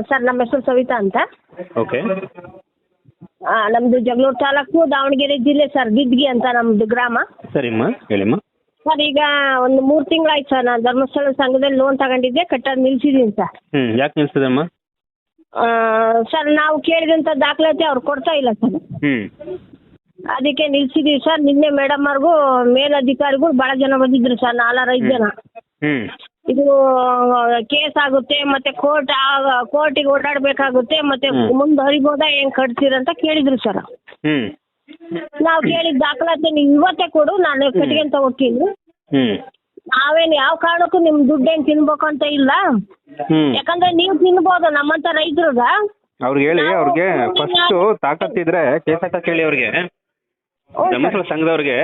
Sir ನಮ್ಮ ಹೆಸರು ಸವಿತಾ ಅಂತ. ಓಕೆ ಆ, ನಮ್ದು ಜಗಳೂರು ತಾಲೂಕು ದಾವಣಗೆರೆ ಜಿಲ್ಲೆ ಸರ್ ಬಿದ್ಗಿ ಅಂತ ನಮ್ದು ಗ್ರಾಮ. ಸರಿಮ್ಮ ಹೇಳಿಮ್ಮ. ಸರ್ ಈಗ ಒಂದು ಮೂರು ತಿಂಗಳಾಯ್ತು ಸರ್ ನಾನು ಧರ್ಮಸ್ಥಳ ಸಂಘದಲ್ಲಿ ಲೋನ್ ತಗೊಂಡಿದ್ದೆ ಕಟ್ಟೋದು ನಿಲ್ಸಿದ್ದೀನಿ ಸರ್. ಹ್ಞೂ ಯಾಕೆ ನಿಲ್ಸಿದಮ್ಮ ಸರ್ ನಾವು ಕೇಳಿದಂತ ದಾಖಲಾತಿ ಅವ್ರು ಕೊಡ್ತಾ ಇಲ್ಲ ಸರ್. ಹ್ಞೂ ಅದಕ್ಕೆ ನಿಲ್ಸಿದೀವಿ ಸರ್ ನಿನ್ನೆ ಮೇಡಮ್ ಅವ್ರಿಗೂ ಮೇಲಧಿಕಾರಿಗಳು ಭಾಳ ಜನ ಬಂದಿದ್ರು ಸರ್ ನಾಲ್ಕೈದು ಜನ. ಹ್ಞೂ ಇದು ಕೇಸ್ ಆಗುತ್ತೆ ಮತ್ತೆ ಕೋರ್ಟ್ ಕೋರ್ಟಿಗೆ ಓಡಾಡಬೇಕಾಗುತ್ತೆ ಮತ್ತೆ. ಮುಂದೆ ಹರಿಬೋದಾ ಹೆಂಗ್ ಕಟ್ತೀರಂತ ಕೇಳಿದ್ರು ಸರ್. ಹ್ಮ್. ನಾವು ಕೇಳಿದ ದಾಖಲಾತಿ ನೀವು ಇವತ್ತೇ ಕೊಡು ನಾನು ಕಟ್ಕೊಂತ ಹೋಗ್ತೀನಿ ಹ್ಮ್. ನಾವೇನ್ ಯಾವ ಕಾರಣಕ್ಕೂ ನಿಮ್ ದುಡ್ಡೇನ್ ತಿನ್ಬೇಕು ಅಂತ ಇಲ್ಲ. ಯಾಕಂದ್ರೆ ನೀವು ತಿನ್ಬೋದು ನಮ್ಮಂತ ರೈತರುಗ. ಅವ್ರಿಗೆ ಹೇಳಿ ಅವ್ರಿಗೆ ಫಸ್ಟು ತಾಕತ್ತಿದ್ರೆ ಕೇಸ್ ಹೇಳಿ ಅವ್ರಿಗೆ. ಧರ್ಮಸ್ಥಳ ಸಂಘದವ್ರಿಗೆ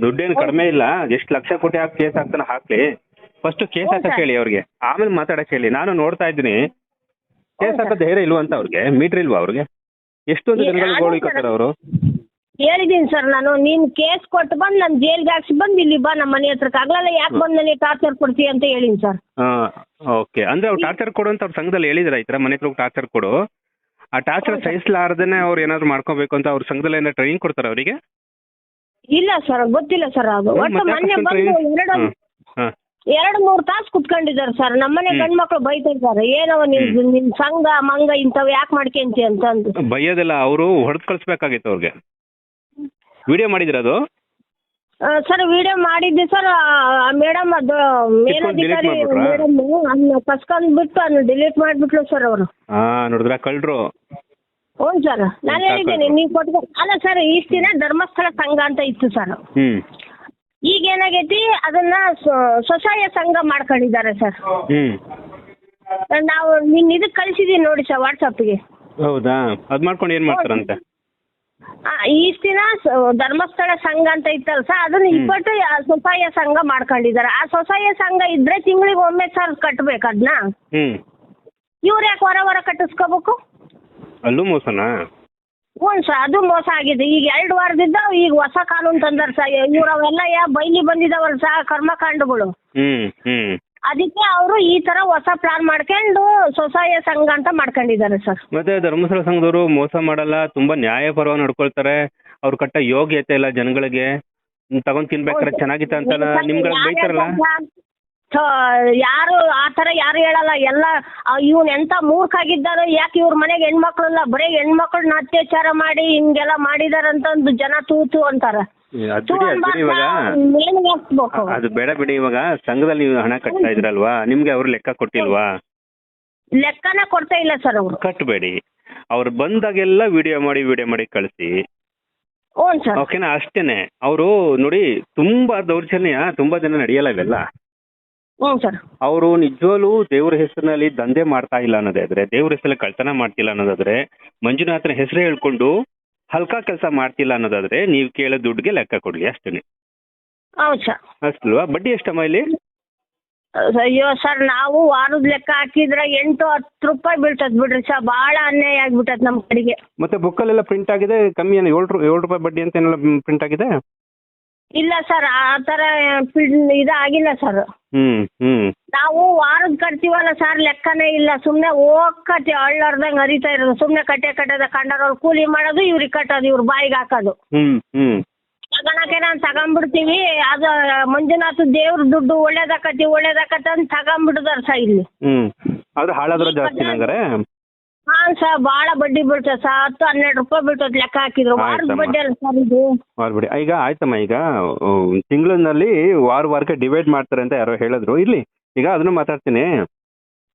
ದುಡ್ಡೇನು ಕಡಿಮೆ ಇಲ್ಲ ಎಷ್ಟು ಲಕ್ಷ ಕೋಟಿ ಹಾಕಿ ಕೇಸ್ ಹಾಕ್ತಾನೆ ಹಾಕ್ಲಿ. ಫಸ್ಟ್ ಕೇಸ್ ಹಾಕಕ್ ಹೇಳಿ ಅವ್ರಿಗೆ. ಆಮೇಲೆ ಮಾತಾಡಕ್ ಹೇಳಿ. ನಾನು ನೋಡ್ತಾ ಇದ್ದೀನಿ. ಕೇಸ್ ಹಾಕೋ ಧೈರ್ಯ ಇಲ್ವಾ ಅಂತ ಅವ್ರಿಗೆ? ಮೀಟರ್ ಇಲ್ವಾ ಅವ್ರಿಗೆ? ಎಷ್ಟೊಂದು ಏ, ಜನಗಳಿಗೆ ಅದು ಗೋಳು ಇಕ್ಕತ್ತಾರ ಅವರು? ಹೇಳಿದೀನಿ ಸರ್ ನಾನು. ನೀನ್ ಕೇಸ್ ಕೊಟ್ಟು ಬಂದ್ ನಮ್ ಜೈಲ್ಗೆ ಹಾಕ್ಸಿ ಬಂದ್ ಇಲ್ಲಿ ಬಾ ನಮ್ಮ ಮನೆ ಹತ್ರಕ್ಕೆ. ಆಗ್ಲಲ್ಲ ಯಾಕೆ ಬಂದ್ ನನಗೆ ಟಾರ್ಚರ್ ಕೊಡ್ತೀಯ ಅಂತ ಹೇಳಿನಿ ಸರ್ ಓಕೆ ಅಂದ್ರೆ ಅವ್ರು ಟಾರ್ಚರ್ ಕೊಡು ಅಂತ ಅವ್ರ ಸಂಘದಲ್ಲಿ ಹೇಳಿದ್ರ ಈ ತರ ಮನೆ ಹತ್ರ ಟಾರ್ಚರ್ ಕೊಡು. ಆ ಟಾರ್ಚರ್ ಸಹಿಸಲಾರ್ದೇನೆ ಅವ್ರು ಏನಾದ್ರು ಮಾಡ್ಕೋಬೇಕು ಅಂತ ಅವ್ರ ಸಂಘದಲ್ಲಿ ಏನಾದ್ರು ಟ್ರೈನಿಂಗ್ ಕೊಡ್ತಾರ ಅವರಿಗೆ? ಇಲ್ಲ ಸರ್ ಗೊತ್ತಿಲ್ಲ ಸರ್ ಅದು ಒಟ್ಟು ಮೊನ್ನೆ ಬಂದು ಎರಡು ಹಾಂ ಎರಡು ಮೂರು ತಾಸು ಕುತ್ಕೊಂಡಿದ್ದಾರೆ ಸರ್. ನಮ್ಮನೆ ಹ್ಮ್. ಗಂಡು ಮಕ್ಳು ಬೈತಾರೆ ಸರ್. ಏನವ ನಿಮ್ ನಿನ್ ಸಂಘ ಮಂಗ ಇಂಥವ್ ಯಾಕೆ ಮಾಡ್ಕೊಂತಿ ಅಂತ ಅಂದ್ರು. ಬೈಯೋದಿಲ್ಲ ಅವರು ಹೊಡೆದು ಕಳಿಸ್ಬೇಕಾಗಿತ್ತು ಅವ್ರಿಗೆ. ವಿಡಿಯೋ ಮಾಡಿದ್ರ ಅದು? ಆ, ಸರ್ ವಿಡಿಯೋ ಮಾಡಿದ್ದೆ ಸರ್. ಮೇಡಮ್ ಅದು ಮೇಲಧಿಕಾರಿ delete ಮಾಡ್ಬಿಟ್ರಾ? ಮೇಡಮ್ ಅದನ್ನ ಕಸ್ಕೊಂಡ್ ಬಿಟ್ಟು ಅದನ್ನ ಡಿಲೀಟ್ ಮಾಡಿಬಿಟ್ಲು ಸರ್ ಅವರು. ಹಾ ನೋಡಿದ್ರ ಕಳ್ರು ಹ್ಞೂ ಸರ್. ನಾನು ಸಾಕು. ಹೇಳಿದ್ದೇನೆ ನೀವು ಕೊಟ್ಟು ಅಲ್ಲ ಸರ್ ಇಷ್ಟು ದಿನ ಧರ್ಮಸ್ಥಳ ಸಂಘ ಅಂತ ಇತ್ತು ಸರ್. ಹ್ಮ್. ಈಗ ಏನಾಗೈತಿ ಅದನ್ನ ಸ್ವ- ಸ್ವಸಹಾಯ ಸಂಘ ಮಾಡ್ಕೊಂಡಿದ್ದಾರೆ ಸರ್ ಹ್ಮ್. ನಾವು ನಿನ್ನ ಇದಕ್ಕೆ ಕಳ್ಸಿದೀನಿ ನೋಡಿ ಸರ್ ವಾಟ್ಸಪ್ಗೆ ಹೌದಾ? ಅದ್ ಮಾಡ್ಕೊಂಡು ಏನ್ ಮಾಡ್ತಾರಂತೆ? ಇಷ್ಟು ದಿನ ಸ- ಧರ್ಮಸ್ಥಳ ಸಂಘ ಅಂತ ಇತ್ತಲ್ಲ ಸರ್ ಅದನ್ನ. ಇಪ್ಪತ್ತು ಸ್ವಸಹಾಯ ಸಂಘ ಮಾಡ್ಕೊಂಡಿದ್ದಾರೆ. ಆ ಸ್ವಸಹಾಯ ಸಂಘ ಇದ್ರೆ ತಿಂಗಳಿಗೆ ಒಮ್ಮೆ ಸರ್ ಕಟ್ಬೇಕು ಅದನ್ನ ಹ್ಮ್. ಇವ್ರು ಯಾಕೆ ಹೊರ ಹೊರ ಕಟ್ಟಿಸ್ಕೋಬೇಕು? ಅಲ್ಲೂ ಮೋಸನಾ? ಹ್ಞೂ ಸರ್ ಅದು ಮೋಸ ಆಗಿದೆ. ಈಗ ಎರಡು ವಾರದಿಂದ ಈಗ ಹೊಸ ಕಾನೂನು ತಂದಾರ ಸರ್ ಇವ್ರು ಅವೆಲ್ಲ ಯಾ ಬೈಲಿ ಬಂದಿದಾವಲ್ಲ ಸರ್ ಕರ್ಮಕಾಂಡಗಳು. ಹ್ಮ್ ಹ್ಮ್. ಅದಕ್ಕೆ ಅವರು ಈ ತರ ಹೊಸ ಪ್ಲಾನ್ ಮಾಡ್ಕೊಂಡು ಸ್ವಸಹಾಯ ಸಂಘ ಅಂತ ಮಾಡ್ಕೊಂಡಿದ್ದಾರೆ ಸರ್. ಮತ್ತೆ ಧರ್ಮಸ್ಥಳ ಸಂಘದವರು ಮೋಸ ಮಾಡಲ್ಲ ತುಂಬಾ ನ್ಯಾಯಪರವ ನಡ್ಕೊಳ್ತಾರೆ. ಅವ್ರು ಕಟ್ಟ ಯೋಗ್ಯತೆ ಇಲ್ಲ ಜನಗಳಿಗೆ. ತಗೊಂಡ್ ತಿನ್ಬೇಕಾದ್ರೆ ಚೆನ್ನಾಗಿತ್ತ ಅಂತೆಲ್ಲ ನಿಮ್ಗಳ ಬೈತಾರಲ್ಲ? ಯಾರು ಆ ಥರ ಯಾರು ಹೇಳಲ್ಲ. ಎಲ್ಲ ಇವನ್ ಎಂತ ಮೂರ್ಖಾಗಿದ್ದಾರೋ ಯಾಕೆ ಇವ್ರ ಮನೆಗೆ ಹೆಣ್ಮಕ್ಳಲ್ಲ ಬರೀ ಹೆಣ್ಮಕ್ಳನ್ನ ಅತ್ಯಾಚಾರ ಮಾಡಿ ಹಿಂಗೆಲ್ಲ ಮಾಡಿದಾರಂತಂದು ಜನ ತೂತು ಅಂತಾರ. ಅದು ಬಿಡಿ ಅದ್ ಬಿಡಿ ಇವಾಗ. ಮೇಲಿಗೆ ಹಾಕ್ಬೇಕು ಅದು ಬೇಡ ಬಿಡಿ ಇವಾಗ. ಸಂಘದಲ್ಲಿ ನೀವು ಹಣ ಕಟ್ತಾ ಇದ್ರಲ್ವಾ? ನಿಮ್ಗೆ ಅವ್ರು ಲೆಕ್ಕ ಕೊಟ್ಟಿಲ್ವಾ? ಲೆಕ್ಕನ ಕೊಡ್ತಾ ಇಲ್ಲ ಸರ್ ಅವರು. ಕಟ್ಟಬೇಡಿ ಅವ್ರು ಬಂದಾಗೆಲ್ಲ ವಿಡಿಯೋ ಮಾಡಿ ವಿಡಿಯೋ ಮಾಡಿ ಕಳಿಸಿ. ಹ್ಞೂ ಸರ್. ಓಕೆನಾ? ಅಷ್ಟೇನೆ. ಅವರು ನೋಡಿ ತುಂಬಾ ದೌರ್ಜನ್ಯ ತುಂಬಾ ಜನ ನಡೆಯಲ್ಲ ಇವೆಲ್ಲ. ಹ್ಞೂ ಸರ್. ಅವರು ನಿಜವಾಗ್ಲೂ ದೇವ್ರ ಹೆಸರಿನಲ್ಲಿ ದಂಧೆ ಮಾಡ್ತಾ ಇಲ್ಲ ಅನ್ನೋದಾದ್ರೆ ದೇವ್ರ ಹೆಸರಲ್ಲಿ ಕಳ್ತನ ಮಾಡ್ತಿಲ್ಲ ಅನ್ನೋದಾದ್ರೆ ಮಂಜುನಾಥನ ಹೆಸರು ಹೇಳ್ಕೊಂಡು ಹಲ್ಕಾ ಕೆಲಸ ಮಾಡ್ತಿಲ್ಲ ಅನ್ನೋದಾದ್ರೆ ನೀವು ಕೇಳೋ ದುಡ್ಡಿಗೆ ಲೆಕ್ಕ ಕೊಡ್ಲಿ ಹೌದು ಸರ್. ಅಷ್ಟಲ್ವಾ? ಬಡ್ಡಿ ಎಷ್ಟಮ್ಮ ಇಲ್ಲಿ? ಅಯ್ಯೋ ಸರ್ ನಾವು ವಾರದ ಲೆಕ್ಕ ಹಾಕಿದ್ರೆ ಎಂಟು ಹತ್ತು ರೂಪಾಯಿ ಬೀಳ್ತದ್ ಬಿಡ್ರಿ ಸರ್. ಬಹಳ ಅನ್ಯಾಯ ಆಗ್ಬಿಟ್ಟದ್ ನಮ್ಮ ಕಡೆಗೆ. ಮತ್ತೆ ಬುಕ್ಕಲ್ಲೆಲ್ಲ ಪ್ರಿಂಟ್ ಆಗಿದೆ? ಕಮ್ಮಿ ಏನು ಏಳು ಏಳು ರೂಪಾಯಿ ಬಡ್ಡಿ ಅಂತ ಏನೆಲ್ಲ ಪ್ರಿಂಟ್ ಆಗಿದೆ? ಇಲ್ಲ ಸರ್ ಆ ಥರ ಇದಾಗಿಲ್ಲ ಸರ್ ಹ್ಮ್ ಹ್ಮ್. ನಾವು ವಾರದ ಕಟ್ತೀವಲ್ಲ ಸರ್ ಲೆಕ್ಕನೇ ಇಲ್ಲ. ಸುಮ್ಮನೆ ಹೋಗತ್ತೆ ಅಳ್ಳರ್ದಂಗೆ ಹರಿತಾ ಇರೋದು. ಸುಮ್ಮನೆ ಕಟ್ಟೆ ಕಟ್ಟದ ಕಂಡವ್ರು ಕೂಲಿ ಮಾಡೋದು ಇವ್ರಿಗೆ ಕಟ್ಟೋದು ಇವ್ರ ಬಾಯಿಗೆ ಹಾಕೋದು. ಹ್ಮ್ ಹ್ಮ್. ತಗೊಳಕ್ಕೆ ನಾನು ತಗೊಂಬಿಡ್ತೀವಿ. ಅದು ಮಂಜುನಾಥ ದೇವ್ರ ದುಡ್ಡು ಒಳ್ಳೇದಾಕತಿ ಒಳ್ಳೇದಾಕತಿ ಅಂತ ತಗೊಂಬಿಡ್ದಾರ ಸರ್ ಇಲ್ಲಿ. ಹ್ಮ್. ಆದ್ರೆ ಹಾಳಾದ್ರೆ ಜಾಸ್ತಿ ಹಂಗಾರೆ? ಹಾಂ ಸರ್ ಭಾಳ ಬಡ್ಡಿ ಬೀಳ್ತದೆ ಸರ್. ಹತ್ತು ಹನ್ನೆರಡು ರೂಪಾಯಿ ಬೀಳ್ತದೆ ಲೆಕ್ಕ ಹಾಕಿದ್ರು. ವಾರದ ಆಯ್ತಮ್ಮ. ಬಡ್ಡಿ ಅಲ್ಲ ಸರ್ ಇದು. ಮಾಡ್ಬಿಡಿ ಈಗ ಆಯ್ತಮ್ಮ ಈಗ ತಿಂಗಳಿನಲ್ಲಿ ವಾರ ವಾರಕ್ಕೆ ಡಿವೈಡ್ ಮಾಡ್ತಾರೆ ಅಂತ ಯಾರೋ ಹೇಳಿದ್ರು. ಇಲ್ಲಿ ಈಗ ಅದನ್ನ ಮಾತಾಡ್ತೀನಿ.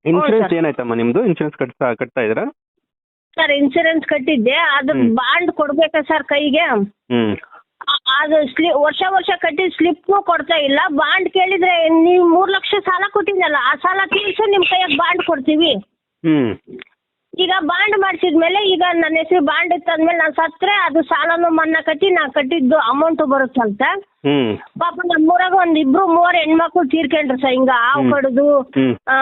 ಇನ್ಶೂರೆನ್ಸ್. ಏನಾಯ್ತಮ್ಮ ನಿಮ್ದು? ಇನ್ಶೂರೆನ್ಸ್ ಕಟ್ತಾ ಕಟ್ತಾ ಇದ್ದೀರಾ? ಸರ್ ಇನ್ಸೂರೆನ್ಸ್ ಕಟ್ಟಿದ್ದೆ. ಅದು ಹ್ಮ್. ಬಾಂಡ್ ಕೊಡ್ಬೇಕಾ ಸರ್ ಕೈಗೆ? ಹ್ಮ್. ಆ- ಅದು ಸ್ಲಿ ವರ್ಷ ವರ್ಷ ಕಟ್ಟಿ ಸ್ಲಿಪ್ ಕೊಡ್ತಾ ಇಲ್ಲ. ಬಾಂಡ್ ಕೇಳಿದ್ರೆ ನೀವು ಮೂರು ಲಕ್ಷ ಸಾಲ ಕೊಟ್ಟಿದ್ದಲ್ಲ. ಆ ಸಾಲ ತೀರಿಸಿ ನಿಮ್ಮ ಕೈಯಾಗ ಬಾಂಡ್ ಕೊಡ್ತೀವಿ. ಹ್ಮ್. ಈಗ ಬಾಂಡ್ ಮಾಡಿಸಿದ್ಮೇಲೆ ಈಗ ನನ್ನ ಹೆಸರು ಬಾಂಡ್ ತಂದ್ಮೇಲೆ ನಾನು ಸತ್ರೆ ಅದು ಸಾಲನು ಮನ್ನಾ ಕಟ್ಟಿ ನಾ ಕಟ್ಟಿದ್ದು ಅಮೌಂಟ್ ಬರುತ್ತಂತ. ಹ್ಮ್. ಪಾಪ ನಮ್ಮೂರಾಗ ಒಂದ್ ಇಬ್ರು ಮೂವರ್ ಹೆಣ್ಮಕ್ಳು ತೀರ್ಕೊಂಡ್ರು ಸರ್ ಹಿಂಗ ಹಾವು. ಕಡ್ದು ಆ,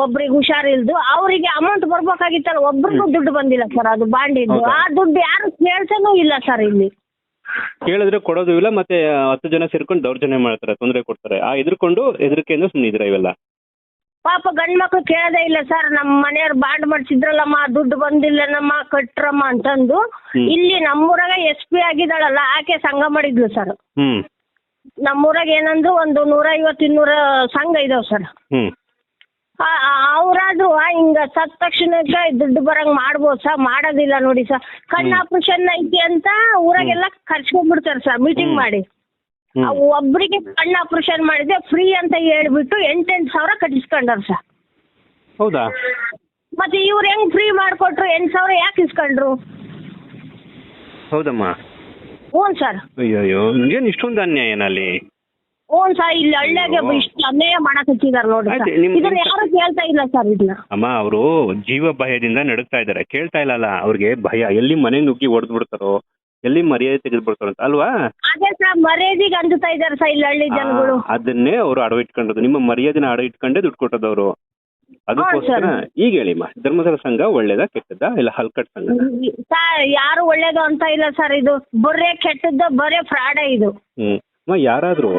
ಒಬ್ರಿಗೆ ಹುಷಾರಿಲ್ದು ಅವರಿಗೆ ಅಮೌಂಟ್ ಬರ್ಬೇಕಾಗಿತ್ತಲ್ಲ ಒಬ್ರಿಗೂ ದುಡ್ಡು ಬಂದಿಲ್ಲ ಸರ್ ಅದು ಬಾಂಡ್ ಇದ್ದು. ಆ ದುಡ್ಡು ಯಾರು ಕೇಳ್ತಾನೂ ಇಲ್ಲ ಸರ್ ಇಲ್ಲಿ. ಕೇಳಿದ್ರೆ ಕೊಡೋದು ಇಲ್ಲ ಮತ್ತೆ ಹತ್ತು ಜನ ಸೇರ್ಕೊಂಡು ದೌರ್ಜನ್ಯ ಮಾಡ್ತಾರೆ ತೊಂದರೆ ಕೊಡ್ತಾರೆ. ಆ ಎದ್ರುಕೊಂಡು ಹೆದರಿಕೆಯಿಂದ ಸುಮ್ಮನೆ ಇದ್ರ ಇವೆಲ್ಲ? ಪಾಪ ಗಂಡ್ ಮಕ್ಳು ಕೇಳದೇ ಇಲ್ಲ ಸರ್ ನಮ್ಮ ಮನೆಯವ್ರು ಬಾಂಡ್ ಮಾಡ್ಸಿದ್ರಲ್ಲಮ್ಮ ದುಡ್ಡು ಬಂದಿಲ್ಲನಮ್ಮ ಕಟ್ರಮ್ಮ ಅಂತಂದು. ಇಲ್ಲಿ ನಮ್ಮೂರಾಗ ಎಸ್ ಪಿ ಆಗಿದ್ದಾಳಲ್ಲ ಆಕೆ ಸಂಘ ಮಾಡಿದ್ಲು ಸರ್. ಹ್ಮ್. ನಮ್ಮೂರಾಗ ಏನಂದ್ರು ಒಂದು ನೂರ ಐವತ್ತು ಇನ್ನೂರ ಸಂಘ ಇದಾವ್ ಸರ್. ಹ್ಮ್. ಅವ್ರಾದ್ರು ಹಿಂಗ ಸತ್ ತಕ್ಷಣಕ್ಕೆ ದುಡ್ಡು ಬರಂಗ್ ಮಾಡ್ಬೋದು ಸರ್ ಮಾಡೋದಿಲ್ಲ ನೋಡಿ ಸರ್. ಕಣ್ಣ ಆಪರೇಷನ್ ಐತಿ ಅಂತ ಊರಾಗೆಲ್ಲ ಕರ್ಸ್ಕೊಂಡ್ಬಿಡ್ತಾರೆ ಸರ್ ಮೀಟಿಂಗ್ ಮಾಡಿ. ಒಬ್ರಿಗೆ ಕಣ್ಣು ಆಪರೇಷನ್ ಮಾಡಿದ್ರೆ ಫ್ರೀ ಅಂತ ಹೇಳ್ಬಿಟ್ಟು ಎಂಟೆಂಟು ಸಾವಿರ ಕಟ್ಟಿಸ್ಕೊಂಡ್ರ ಸರ್ ಹೌದಾ? ಮತ್ತೆ ಇವ್ರು ಹೆಂಗ್ ಫ್ರೀ ಮಾಡ್ಕೊಟ್ರು ಎಂಟು ಸಾವಿರ ಯಾಕೆ ಇಸ್ಕೊಂಡ್ರು? ಹೌದಮ್ಮ. ಹ್ಞೂ ಸರ್. ಅಯ್ಯೋ ಏನ್ ಇಷ್ಟೊಂದು ಅನ್ಯಾಯ ಏನಲ್ಲಿ ಹ್ಞೂ ಸರ್ ಇಲ್ಲಿ ಹಳ್ಳಿಯಾಗೆ ಇಷ್ಟ ಅನ್ಯಾಯ ಮಾಡಕ್ ಹಚ್ಚಿದಾರೆ ನೋಡಿ ಆಯ್ತು, ನಿಮ್- ಇದನ್ನ ನಿಮ್- ಯಾರು ಕೇಳ್ತಾ ಇಲ್ಲ ಸರ್ ಇದನ್ನ. ಅಮ್ಮ ಅವರು ಜೀವ ಭಯದಿಂದ ನಡುಗ್ತಾ ಇದ್ದಾರೆ. ಕೇಳ್ತಾ ಇಲ್ಲಲ್ಲ ಅವ್ರಿಗೆ ಭಯ. ಎಲ್ಲಿ ಮನೆ ನುಗ್ಗಿ ಹೊಡೆದು ಬಿಡ್ತಾರೋ? ಎಲ್ಲಿ ಮರ್ಯಾದೆ ತೆಗೆದು ಬಿಡ್ತಾರೋ ಅಂತ ಅಲ್ವಾ? ಅದೇ ಸರ್ ಮರ್ಯಾದಿಗೆ ಅಂಜುತ್ತಾ ಇದಾರೆ ಸರ್ ಇಲ್ಲಿ ಹಳ್ಳಿ ಜನಗಳು. ಆ, ಅದನ್ನೇ ಅವರು ಅಡವ ಇಟ್ಕೊಂಡ್ರು ನಿಮ್ಮ ಮರ್ಯಾದೆನ ಅಡ ಇಟ್ಕೊಂಡೇ ದುಡ್ಡು ಕೊಟ್ಟದವರು. ಅದಕ್ಕೋಸ್ಕರ ಈಗ ಈಗ ಹೇಳಿಮ್ಮ ಧರ್ಮಸ್ಥಳ ಸಂಘ ಒಳ್ಳೇದಾ ಕೆಟ್ಟದ್ದಾ? ಇಲ್ಲ ಹಲ್ಕಟ್ ಸಂಘ? ಸರ್ ಯಾರು ಒಳ್ಳೇದು ಅಂತ ಇಲ್ಲ ಸರ್ ಇದು ಬರೇ ಕೆಟ್ಟದ್ದು ಬರೇ ಫ್ರಾಡೇ ಇದು. ಹ್ಮ್. ಅಮ್ಮ ಯಾರಾದ್ರೂ?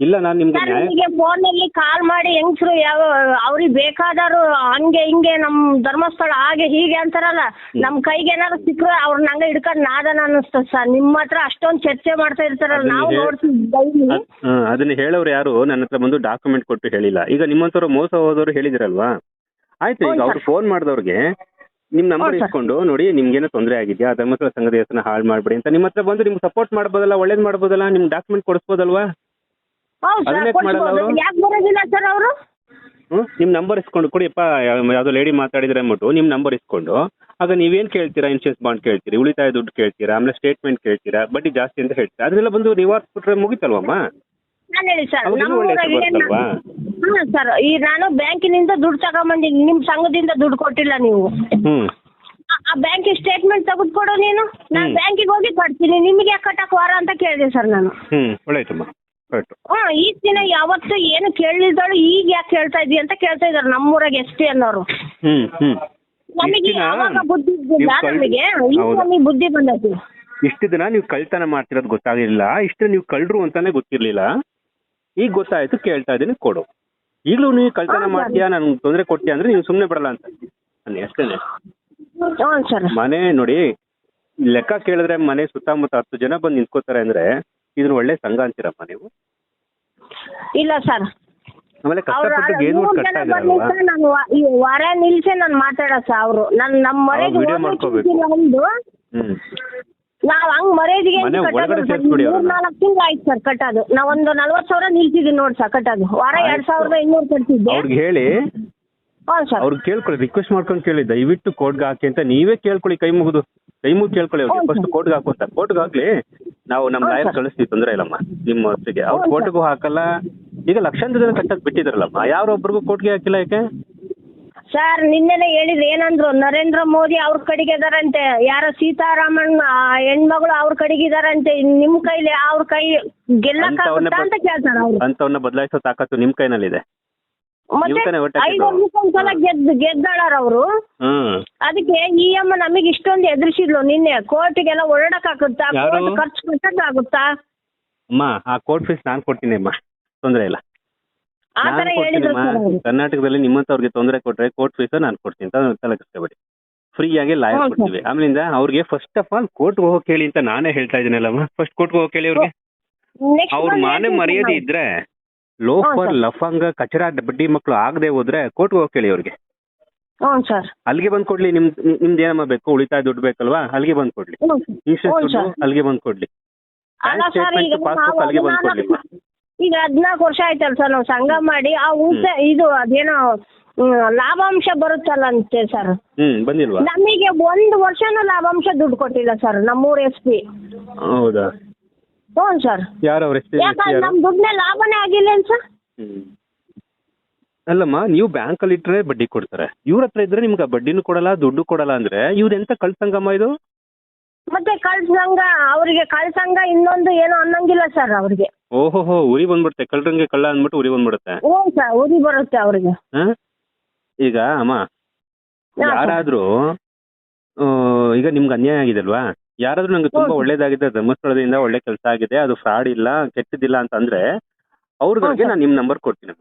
ಇಲ್ಲ ನಾನು ನಿಮ್ಗೆ ಸರ್ ನ್ಯಾಯ ನಿಮಗೆ ಫೋನಲ್ಲಿ ಕಾಲ್ ಮಾಡಿ ಹೆಂಗ್ಸ್ರು ಯಾವ ಅವ್ರಿಗೆ ಬೇಕಾದವರು ಹಂಗೆ ಹಿಂಗೆ ನಮ್ ಧರ್ಮಸ್ಥಳ ಹಾಗೆ ಹೀಗೆ ಅಂತಾರಲ್ಲ ನಮ್ ಕೈಗೆ ಏನಾದ್ರು ಸಿಕ್ಕ ಅವ್ರನ್ನ ಹಂಗೆ ಹಿಡ್ಕೊಂಡು ನಾದನ ಅನ್ನಿಸ್ತದೆ ಸರ್. ನಿಮ್ಮ ಹತ್ರ ಅಷ್ಟೊಂದು ಚರ್ಚೆ ಮಾಡ್ತಾ ಇರ್ತಾರಲ್ಲ ನಾವು ಹೇ- ನೋಡ್ತೀವಿ ಡೈಲಿ ಅದ್- ಹಾ, ಅದನ್ನ ಹೇಳೋರು ಯಾರು? ನನ್ನ ಹತ್ರ ಬಂದು ಡಾಕ್ಯುಮೆಂಟ್ ಕೊಟ್ಟು ಹೇಳಿಲ್ಲ. ಈಗ ನಿಮ್ಮಂತವ್ರು ಮೋಸ ಹೋದವರು ಹೇಳಿದಿರಲ್ವಾ? ಆಯ್ತು ಈಗ ಅವ್ರು ಫೋನ್ ಮಾಡಿದವ್ರಿಗೆ ನಿಮ್ ನಂಬರ್. ಇಸ್ಕೊಂಡು ನೋಡಿ ನಿಮ್ಗೇನೋ ತೊಂದರೆ ಆಗಿದ್ಯಾ? ಧರ್ಮಸ್ಥಳ ಸಂಘದ ಹೆಸರನ್ನ ಹಾಳು ಮಾಡ್ಬಿಡಿ ಅಂತ ನಿಮ್ಮ ಹತ್ರ ಬಂದು ನಿಮ್ಗೆ ಸಪೋರ್ಟ್ ಮಾಡ್ಬೋದಲ್ಲ ಒಳ್ಳೇದ್ ಮಾಡ್ಬೋದಲ್ಲ ನಿಮ್ ಡಾಕ್ಯುಮೆಂಟ್ ಕೊಡಿಸ್ಬೋದಲ್ವಾ? ಹೌದು ಅದನ್ನ ಸರ್ ಯಾಕ್ ಮಾಡಲ್ಲ ಕೊಡ್ಬೋದು ಅವ್ರು? ಯಾಕೆ ಬರೋದಿಲ್ಲ ಸರ್ ಅವರು? ಹ್ಮ್ ನಿಮ್ ನಂಬರ್ ಇಸ್ಕೊಂಡು ಕೊಡಿಯಪ್ಪ ಯಾವ್ದೋ ಲೇಡಿ ಮಾತಾಡಿದ್ರೆ ಅಂದ್ಬಿಟ್ಟು ನಿಮ್ ನಂಬರ್ ಇಸ್ಕೊಂಡು ಆಗ ನೀವೇನ್ ಕೇಳ್ತೀರಾ ಇನ್ಶೂರೆನ್ಸ್ ಬಾಂಡ್ ಕೇಳ್ತೀರಿ ಉಳಿತಾಯ ದುಡ್ಡು ಕೇಳ್ತೀರಾ ಆಮೇಲೆ ಸ್ಟೇಟ್ಮೆಂಟ್ ಕೇಳ್ತೀರಾ ಬಡ್ಡಿ ಜಾಸ್ತಿ ಅಂತ ಹೇಳ್ತೀರಾ ಅದ್ರಲ್ಲ ಬಂದು ನಿವಾರಿಸ್ಬಿಟ್ರೆ ಮುಗಿತಲ್ವಮ್ಮ? ನಾನು ಹೇಳಿ ಸರ್ ನಮ್ಮ ಇನ್ನೂ ಒಳ್ಳೆ ಊರಾಗೆ ಹೆಸರು ಬರುತ್ತಲ್ವಾ? ಹಾಂ ಸರ್ ಈ ನಾನು ಬ್ಯಾಂಕಿನಿಂದ ದುಡ್ಡು ತಗೊಂಬಂದಿನಿ ನಿಮ್ಮ ಸಂಘದಿಂದ ದುಡ್ಡು ಕೊಟ್ಟಿಲ್ಲ ನೀವು. ಹ್ಮ್. ಆ- ಬ್ಯಾಂಕ್ ಸ್ಟೇಟ್ಮೆಂಟ್ ತೆಗೆದುಕೊಡು ನೀನು? ನಾನು ಹ್ಮ್. ಬ್ಯಾಂಕಿಗೆ ಹೋಗಿ ಕೊಡ್ತೀನಿ ನಿಮಗೆ ಯಾಕೆ ಕಟ್ಟಕ್ಕೆ ವಾರ ಅಂತ ಕೇಳಿದೆ ಸರ್ ನಾನು. ಹ್ಮ್ ಕರೆಕ್ಟ್ ಈಗ ದಿನ ಯಾವತ್ತು ಏನು ಕೇಳಿದಳು ಈಗ ಯಾಕೆ ಕೇಳ್ತಾ ಇದೀಯ ಅಂತ ಕೇಳ್ತಾ ಇದಾರೆ ನಮ್ಮೂರಾಗ ಎಸ್ ಪಿ ಅನ್ನೋರು. ಹ್ಮ್ ಹ್ಮ್. ನಮಗೆ ಇಷ್ಟ್ ದಿನ ಯಾವಾಗ ಬುದ್ಧಿ ಇದ್ದಿಲ್ಲ ನೀವು ಕಳ್- ನಮಗೆ? ಈಗ ಹೌದು. ನಮಗೆ ಬುದ್ಧಿ ಬಂದೈತಿ. ಇಷ್ಟು ದಿನ ನೀವು ಕಳ್ತನ ಮಾಡ್ತಿರೋದು ಗೊತ್ತಾಗಿರ್ಲಿಲ್ಲ ಇಷ್ಟು ನೀವು ಕಳ್ರು ಅಂತಾನೆ ಗೊತ್ತಿರ್ಲಿಲ್ಲ. ಈಗ ಗೊತ್ತಾಯ್ತು ಕೇಳ್ತಾ ಇದ್ದೀನಿ ಕೊಡು. ಈಗಲೂ ನೀವು ಕಳ್ತನ. ಮಾಡ್ತೀಯಾ? ನನ್ಗೆ ತೊಂದರೆ ಕೊಡ್ತೀಯಾ ಅಂದ್ರೆ ನೀವು ಸುಮ್ಮನೆ ಬಿಡಲ್ಲ ಅಂತ. ಅಷ್ಟೇ ಅಷ್ಟೇನೆ. ಹ್ಞೂ ಸರ್. ಮನೆ ನೋಡಿ ಲೆಕ್ಕ ಕೇಳಿದ್ರೆ ಮನೆ ಸುತ್ತಮುತ್ತ ಹತ್ತು ಜನ ಬಂದು ನಿಂತ್ಕೋತಾರೆ ಅಂದ್ರೆ ಇದ್ರ ಒಳ್ಳೆ ಸಂಘ ಅಂತೀರಮ್ಮ ನೀವು? ಇಲ್ಲ ಸರ್. ಆಮೇಲೆ ಅವ್ರು ಕಷ್ಟಪಟ್ಟು ಮೂರು ಕಟ್ತಾ ಜನ ಇದಾರಲ್ವಾ? ನಾನು ವ- ಈ ವಾರ ನಿಲ್ಸೆ ನಾನು ಮಾತಾಡೋ ಸರ್ ಅವರು. ನನ್ನ ನಮ್ಮ ಮನೆಗೆ video ಹೋಗ್ಲಿಕ್ಕೆ ಒಂದು ಹ್ಮ್. ನಾವ್ ಹಂಗ್ ಮರ್ಯಾದಿಗೆ ಮನೆ ಒಳಗಡೆ ಸೇರ್ಸ್ಬಿಡಿ ಅವ್ರನ್ನ. ನಾಲ್ಕು ತಿಂಗಳು ಆಯ್ತು ಸರ್ ಕಟ್ಟೋದು. ಒಂದು ನಲ್ವತ್ ಸಾವಿರ ನಿಲ್ಸಿದೀನಿ ನೋಡ್ ಸರ್ ಕಟ್ಟೋದು. ವಾರ ಎರಡ್ ಆಯ್ತು. ಸಾವಿರದ ಇನ್ನೂರು ಕಟ್ತಿದ್ದೆ ಅವ್ರಿಗೆ ಹೇಳಿ. ಹ್ಞೂ ಸರ್. ಅವ್ರಿಗೆ ಕೇಳ್ಕೊಳ್ಳಿ ರಿಕ್ವೆಸ್ಟ್ ಮಾಡ್ಕೊಂಡು ಕೇಳಿ ದಯವಿಟ್ಟು ಕೋರ್ಟ್ಗೆ ಹಾಕಿ ಅಂತ ನೀವೇ ಕೇಳ್ಕೊಳ್ಳಿ ಕೈ ಮುಗಿದು. ಕೈ ಮುಗಿದು ಕೇಳ್ಕೊಳ್ಳಿ ಅವ್ರಿಗೆ. ಹೌದು. ಫಸ್ಟ್ ಕೋರ್ಟ್ಗೆ ಹಾಕು ಅಂತ. ಕೋರ್ಟ್ಗೆ ಹಾಕ್ಲಿ. ನಾವು ನಮ್ಮ ಹೌದು ಲಾಯರ್ ಸರ್. ಕಳಿಸ್ತೀವಿ ತೊಂದರೆ ಇಲ್ಲಮ್ಮ. ನಿಮ್ಮ ಹೊತ್ತಿಗೆ ಅವ್ರು ಹೌದು ಸರ್. ಕೋರ್ಟ್ಗೂ ಹಾಕಲ್ಲ. ಈಗ ಲಕ್ಷಾಂತರ ಜನ ಕಟ್ಟಕ್ ಬಿಟ್ಟಿದ್ರಲ್ಲಮ್ಮ. ಯಾರೊಬ್ರಿಗೂ ಕೋರ್ಟ್ಗೆ ಹಾಕಿಲ್ಲ ಯಾಕೆ ಸರ್ ನಿನ್ನೆನೆ ಹೇಳಿದ್ರು ಏನಂದ್ರು ನರೇಂದ್ರ ಮೋದಿ ಅವ್ರ ಕಡೆಗೆ ಇದಾರಂತೆ. ಯಾರ ಸೀತಾರಾಮನ್ ಹೆಣ್ಮಗಳು ಅವ್ರ ಕಡೆಗೆ ಇದಾರಂತೆ. ನಿಮ್ ಕೈಲಿ ಅವ್ರ ಕೈ ಗೆಲ್ಲಕ್ಕಾಗುತ್ತಾ ಅಂತವನ್ನ ಅಂತ ಕೇಳ್ತಾರ ಅವ್ರು. ಅಂತವನ್ನ ಬದಲಾಯಿಸೋ ತಾಕತ್ತು ನಿಮ್ ಕೈನಲ್ಲಿದೆ. ತಾನೇ ಮತ್ತೆ ಐದು ಗೆದ್ದಾಳಾರ ಅವರು. ಹ್ಮ್. ಅದಕ್ಕೆ ಈ ಅಮ್ಮ ನಮಗೆ ಇಷ್ಟೊಂದು ಎದುರಿಸಿದ್ಲು ನಿನ್ನೆ. ಕೋರ್ಟ್ಗೆಲ್ಲ ಓಡಾಡಕ್ಕಾಗುತ್ತಾ ಆಗುತ್ತಾ? ಕೋರ್ಟ್ ಖರ್ಚು ಕಟ್ಟಕ್ಕಾಗುತ್ತಾ? ಅಮ್ಮ ಆ ಕೋರ್ಟ್ ಫೀಸ್ ನಾನ್ ಕೊಡ್ತೀನಿ ಅಮ್ಮ. ತೊಂದ್ರೆ ಇಲ್ಲ. ಆ ನಾನ್ ತರ ಹೇಳಿದ್ರು ಕೊಡ್ತೀನಮ್ಮ. ಸರ್ ಅವರು ಕರ್ನಾಟಕದಲ್ಲಿ ನಿಮ್ಮಂತವ್ರಿಗೆ ತೊಂದರೆ ಕೊಟ್ರೆ ಕೋರ್ಟ್ ಫೀಸ್ ನಾನು ಕೊಡ್ತೀನಿ ಅಂತ ತಲೆ ಕೆಡಿಸ್ಕೋಬೇಡಿ ಫ್ರೀ ಆಗಿ ಲಾಯರ್ ಹೌದು. ಸರ್. ಕೊಡ್ತೀವಿ. ಆಮೇಲಿಂದ ಅವ್ರಿಗೆ ಫಸ್ಟ್ ಆಫ್ ಆಲ್ ಕೋರ್ಟ್ ಹೋಗೋ ಹೇಳಿ ಅಂತ ನಾನೇ ಹೇಳ್ತಾ ಇದ್ದೀನಲ್ಲಮ್ಮ ಫಸ್ಟ್ ಕೋರ್ಟ್ ಹೋಗಕ್ ಹೇಳಿ ಅವ್ರಿಗೆ. ಅವ್ರ ಮಾನ ಮರ್ಯಾದೆ ಇದ್ರೆ ಲೋಫರ್ ಸರ್. ಲಫಂಗ ಕಚರ ಬಡ್ಡಿ ಮಕ್ಕಳು ಆಗದೆ ಹೋದ್ರೆ ಕೋರ್ಟ್ ಹೋಗಕ್ ಹೇಳಿ ಅವ್ರಿಗೆ. ಹ್ಞೂ ಸರ್. ಅಲ್ಲಿಗೆ ಬಂದ್ ಕೊಡ್ಲಿ. ನಿಮ್ ನಿಮ್ದು ಏನಮ್ಮ ಬೇಕು? ಉಳಿತಾಯ ದುಡ್ಡು ಬೇಕಲ್ವಾ? ಅಲ್ಲಿಗೆ ಬಂದ್ ಕೊಡ್ಲಿ. ಹ್ಞೂ ಇನ್ಶೂರೆನ್ಸ್ ಹೌದು ದುಡ್ಡು ಸರ್. ಅಲ್ಲಿಗೆ ಬಂದ್ ಕೊಡ್ಲಿ. ಅಲ್ಲ ಬ್ಯಾಂಕ್ ಸರ್ ಈಗ ಸ್ಟೇಟ್ಮೆಂಟ್ ಪಾಸ್ಬುಕ್ ನಾವು ಅಲ್ಲಿಗೆ ಬಂದ್ ಕೊಡ್ಲಿ ಈಗ ಹದಿನಾಲ್ಕು ವರ್ಷ ಆಯ್ತಲ್ಲ ಸರ್ ನಾವು ಸಂಘ ಮಾಡಿ ಆ ಉಳಿಸ ಇದು ಅದೇನೋ ಹ್ಮ್, ಲಾಭಾಂಶ ಬರುತ್ತಲ್ಲ ಅಂತೆ ಸರ್. ಹ್ಮ್ ಬಂದಿಲ್ವಾ? ನಮಗೆ ಒಂದು ವರ್ಷನೂ ಲಾಭಾಂಶ ದುಡ್ಡು ಕೊಟ್ಟಿಲ್ಲ ಸರ್ ನಮ್ಮೂರ್ ಎಸ್ ಪಿ. ಹೌದಾ? ಹ್ಞೂ ಸರ್. ಯಾರು ಅವ್ರ ಎಷ್ಟು ಯಾಕಂದ್ರೆ ನಮ್ಮ ದುಡ್ಡನ್ನ ಲಾಭನೇ ಆಗಿಲ್ಲ ಸರ್. ಅಲ್ಲಮ್ಮ ನೀವು ಬ್ಯಾಂಕ್ ಅಲ್ಲಿ ಇಟ್ರೆ ಬಡ್ಡಿ ಕೊಡ್ತಾರೆ. ಇವ್ರ ಹತ್ರ ಇದ್ರೆ ನಿಮ್ಗೆ ಬಡ್ಡಿನೂ ಕೊಡಲ್ಲ ದುಡ್ಡು ಕೊಡಲ್ಲ ಅಂದ್ರೆ ಇವ್ರ ಎಂತ ಕಳ್ಸಂಗಮ್ಮ ಇದು? ಮತ್ತೆ ಕಳ್ಸಂಗ ಅವರಿಗೆ ಕಳ್ಸಂಗ ಇನ್ನೊಂದು ಏನೋ ಅನ್ನಂಗಿಲ್ಲ ಸರ್ ಅವ್ರಿಗೆ. ಓಹೋ ಉರಿ ಬಂದ್ಬಿಡುತ್ತೆ. ಕಳ್ಳರಂಗೆ ಕಳ್ಳ ಅಂದ್ಬಿಟ್ಟು ಉರಿ ಬಂದ್ಬಿಡುತ್ತೆ. ಹ್ಞೂ ಸರ್ ಉರಿ ಬರುತ್ತೆ ಅವ್ರಿಗೆ. ಹ? ಈಗ ಅಮ್ಮ ಹಾ, ಸರ್. ಯಾರಾದ್ರೂ ಆ, ಈಗ ನಿಮ್ಗೆ ಅನ್ಯಾಯ ಆಗಿದೆ ಅಲ್ವಾ ಯಾರಾದ್ರೂ ನಂಗೆ ತುಂಬಾ ಹೌದು. ಒಳ್ಳೇದಾಗಿದೆ ಧರ್ಮಸ್ಥಳದಿಂದ ಒಳ್ಳೆ ಕೆಲಸ ಆಗಿದೆ ಅದು ಫ್ರಾಡ್ ಇಲ್ಲ ಕೆಟ್ಟದಿಲ್ಲ ಅಂತ ಅಂದ್ರೆ ಅವ್ರಿಗೆ ಹೌದು. ನಾನು ನಿಮ್ ನಂಬರ್ ಕೊಡ್ತೀನಿ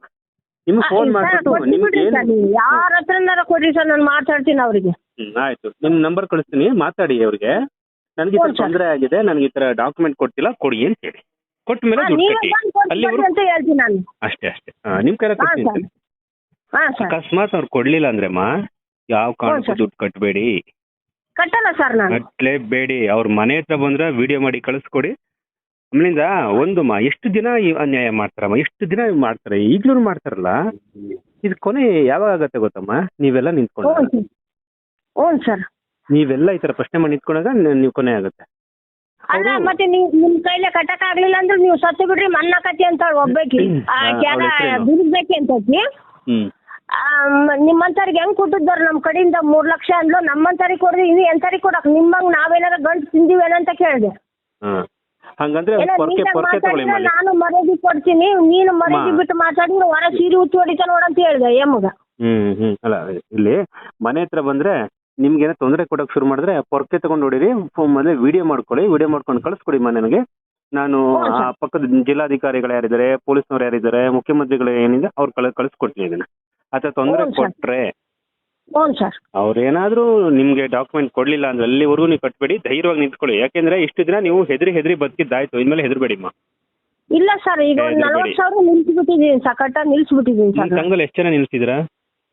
ನಿಮ್ಗೆ ಫೋನ್ ಮಾಡ್ಬಿಟ್ಟು ನಿಮ್ಗೆ ಏನು ಯಾರ ಹತ್ರನಾರ ಕೊಡ್ರಿ ಸರ್ ನಾನು ಮಾತಾಡ್ತೀನಿ ಅವರಿಗೆ. ಹ್ಮ್, ಆಯ್ತು. ನಿಮ್ ನಂಬರ್ ಕಳಿಸ್ತೀನಿ ಮಾತಾಡಿ ಅವ್ರಿಗೆ. ನನಗೆ ತೊಂದರೆ ಆಗಿದೆ ನನಗೆ ಈ ತರ ಡಾಕ್ಯುಮೆಂಟ್ ಕೊಟ್ಟಿಲ್ಲ ಕೊಡಿ ಅಂತ ಹೇಳಿ. ಕೊಟ್ಟ ಮೇಲೆ ದುಡ್ಡು ನೀವೇ ಕಟ್ಟಿ. ಅಲ್ಲಿವರೆಗೂ ಅಂತ ಹೇಳ್ತೀನಿ ನಾನು. ಅಷ್ಟೇ ಅಷ್ಟೇ. ಹಾ, ನಿಮ್ ಕೈಲ ಹಾ ಕೊಡ್ತೀನಿ ಸರ್. ಹಾ ಸರ್. ಅಕಸ್ಮಾತ್ ಅವ್ರು ಕೊಡ್ಲಿಲ್ಲ ಅಂದ್ರೆಮ್ಮ ಯಾವ ಕಾರಣಕ್ಕೂ ಸರ್. ದುಡ್ಡು ಕಟ್ಟಬೇಡಿ ಕಟ್ಟಲ್ಲ ಸರ್ ನಾನು. ಕಟ್ಲೇಬೇಡಿ. ಅವ್ರ ಮನೆ ಹತ್ರ ಬಂದ್ರೆ ವಿಡಿಯೋ ಮಾಡಿ ಕಳಿಸ್ಕೊಡಿ. ಆಮ್ಲಿಂದ ಒಂದು ಮಾ ಎಷ್ಟು ದಿನ ಈ ಅನ್ಯಾಯ ಮಾಡ್ತಾರಮ್ಮ ಎಷ್ಟು ದಿನ ಇವ್ ಮಾಡ್ತಾರೆ? ಈಗ್ಲೂ ಮಾಡ್ತಾರಲ್ಲ? ಇದು ಕೊನೆ ಯಾವಾಗ ಆಗತ್ತೆ ಗೊತ್ತಮ್ಮ? ನೀವೆಲ್ಲ ಹ್ಞೂ ಸರ್. ಹ್ಞೂ ಸರ್. ನೀವೆಲ್ಲ ಈ ತರ ಪ್ರಶ್ನೆ ಮಾಡಿ ನಿಂತ್ಕೊಂಡಾಗ ನೀವು ಕೊನೆ ಆಗುತ್ತೆ. ಅಲ್ಲ ಮತ್ತೆ ನೀವು ನಿಮ್ ಕೈಲೇ ಕಟ್ಟಕ್ ಆಗ್ಲಿಲ್ಲ ಅಂದ್ರೆ ನೀವು ಸತ್ತು ಬಿಡ್ರಿ ಮನ್ನ ಕತಿ ಅಂತ ಒಬ್ಬಾಕಿ. ಆ ಹಾ, ಕ್ಯಾಗ ಅವ್ಳ ಅಂತೈತಿ ಹ್ಮ್. ನಿಮ್ಮಂತರಿಗೆ ಹೆಂಗ್ ಕೊಟ್ಟಿದ್ದಾರ ನಮ್ ಕಡೆಯಿಂದ ಮೂರ್ ಲಕ್ಷ ಅಂದ್ಲು ನಮ್ಮಂತರಿಗೆ ಕೊಡ್ರಿ ಇನ್ನು ಎಂತವ್ರಿಗೆ ಕೊಡಕ್? ನಿಮ್ಮಂಗ್ ನಾವೇನಾರ ಗಂಟು ತಿಂದಿವೇನಂತ ಕೇಳಿದೆ. ಹಾ. ಹಂಗಂದ್ರೆ ಏನೋ ಪೊರ್ಕೆ ನೀನಾಗ್ ಪೊರ್ಕೆ ತಗೊಳ್ಳಿ ಮಾತಾಡಿದ್ರೆ ನಾನು ಮರ್ಯಾದೆ ಕೊಡ್ತೀನಿ ನೀನು ಮರ್ಯಾದೆ ಮಾ. ಬಿಟ್ಟು ಮಾತಾಡಿದ್ರೆ ಹೊರ ಸೀರೆ ಉತ್ತಿ ಹೊಡಿತ ನೋಡಂತ ಹೇಳ್ದೆ ಎಮ್ಮಗ ಹ್ಮ್ ಹ್ಮ್. ಅಲ್ಲ ಇಲ್ಲಿ ಮನೆ ಹತ್ರ ಬಂದ್ರೆ ನಿಮ್ಗೆ ಏನೋ ತೊಂದರೆ ಕೊಡಕ್ ಶುರು ಮಾಡಿದ್ರೆ ಪೊರ್ಕೆ ತಗೊಂಡು ಹೊಡೀರಿ ಫೋನ್ ಮೊದಲೇ ವಿಡಿಯೋ ಮಾಡ್ಕೊಳ್ಳಿ ವಿಡಿಯೋ ಮಾಡ್ಕೊಂಡು ಕಳಿಸ್ಕೊಡಿ ಮಾ ನನಗೆ. ನಾನು ಆ ಪಕ್ಕದ ಜಿಲ್ಲಾಧಿಕಾರಿಗಳು ಯಾರಿದ್ದಾರೆ ಪೊಲೀಸ್ನವ್ರು ಯಾರಿದ್ದಾರೆ ಮುಖ್ಯಮಂತ್ರಿಗಳು ಏನಿದೆ ಅವ್ರು ಕಳ ಕಳಿಸ್ಕೊಡ್ತೀನಿ ಇದನ್ನ. ಅಥವಾ ತೊಂದರೆ. ಕೊಟ್ರೆ ಅವ್ರೇನಾದ್ರೂ ನಿಮ್ಗೆ ಡಾಕ್ಯುಮೆಂಟ್ ಕೊಡ್ಲಿಲ್ಲ ಅಂದ್ರೆ ಅಲ್ಲಿವರೆಗೂ ನೀವು ಕಟ್ಬೇಡಿ ಧೈರ್ಯವಾಗಿ ನಿಂತ್ಕೊಳ್ಳಿ. ಯಾಕೆಂದ್ರೆ ಇಷ್ಟು ದಿನ ನೀವು ಹೆದರಿ ಹೆದರಿ ಬದುಕಿದ್ದಾಯ್ತು ಇನ್ಮೇಲೆ ಹೆದರ್ಬೇಡಿಮ್ಮ. ಇಲ್ಲ ಸರ್. ಈಗ. ನಲ್ವತ್ತು ಸಾವಿರ ನಿಲ್ಸ್ಬಿಟ್ಟಿದ್ದೀನಿ ಸರ್. ಕಟ್ಟ ಸರ್. ಸಂಘದಲ್ಲಿ ಎಷ್ಟು ಜನ ನಿಲ್ಸಿದ್ದೀರಾ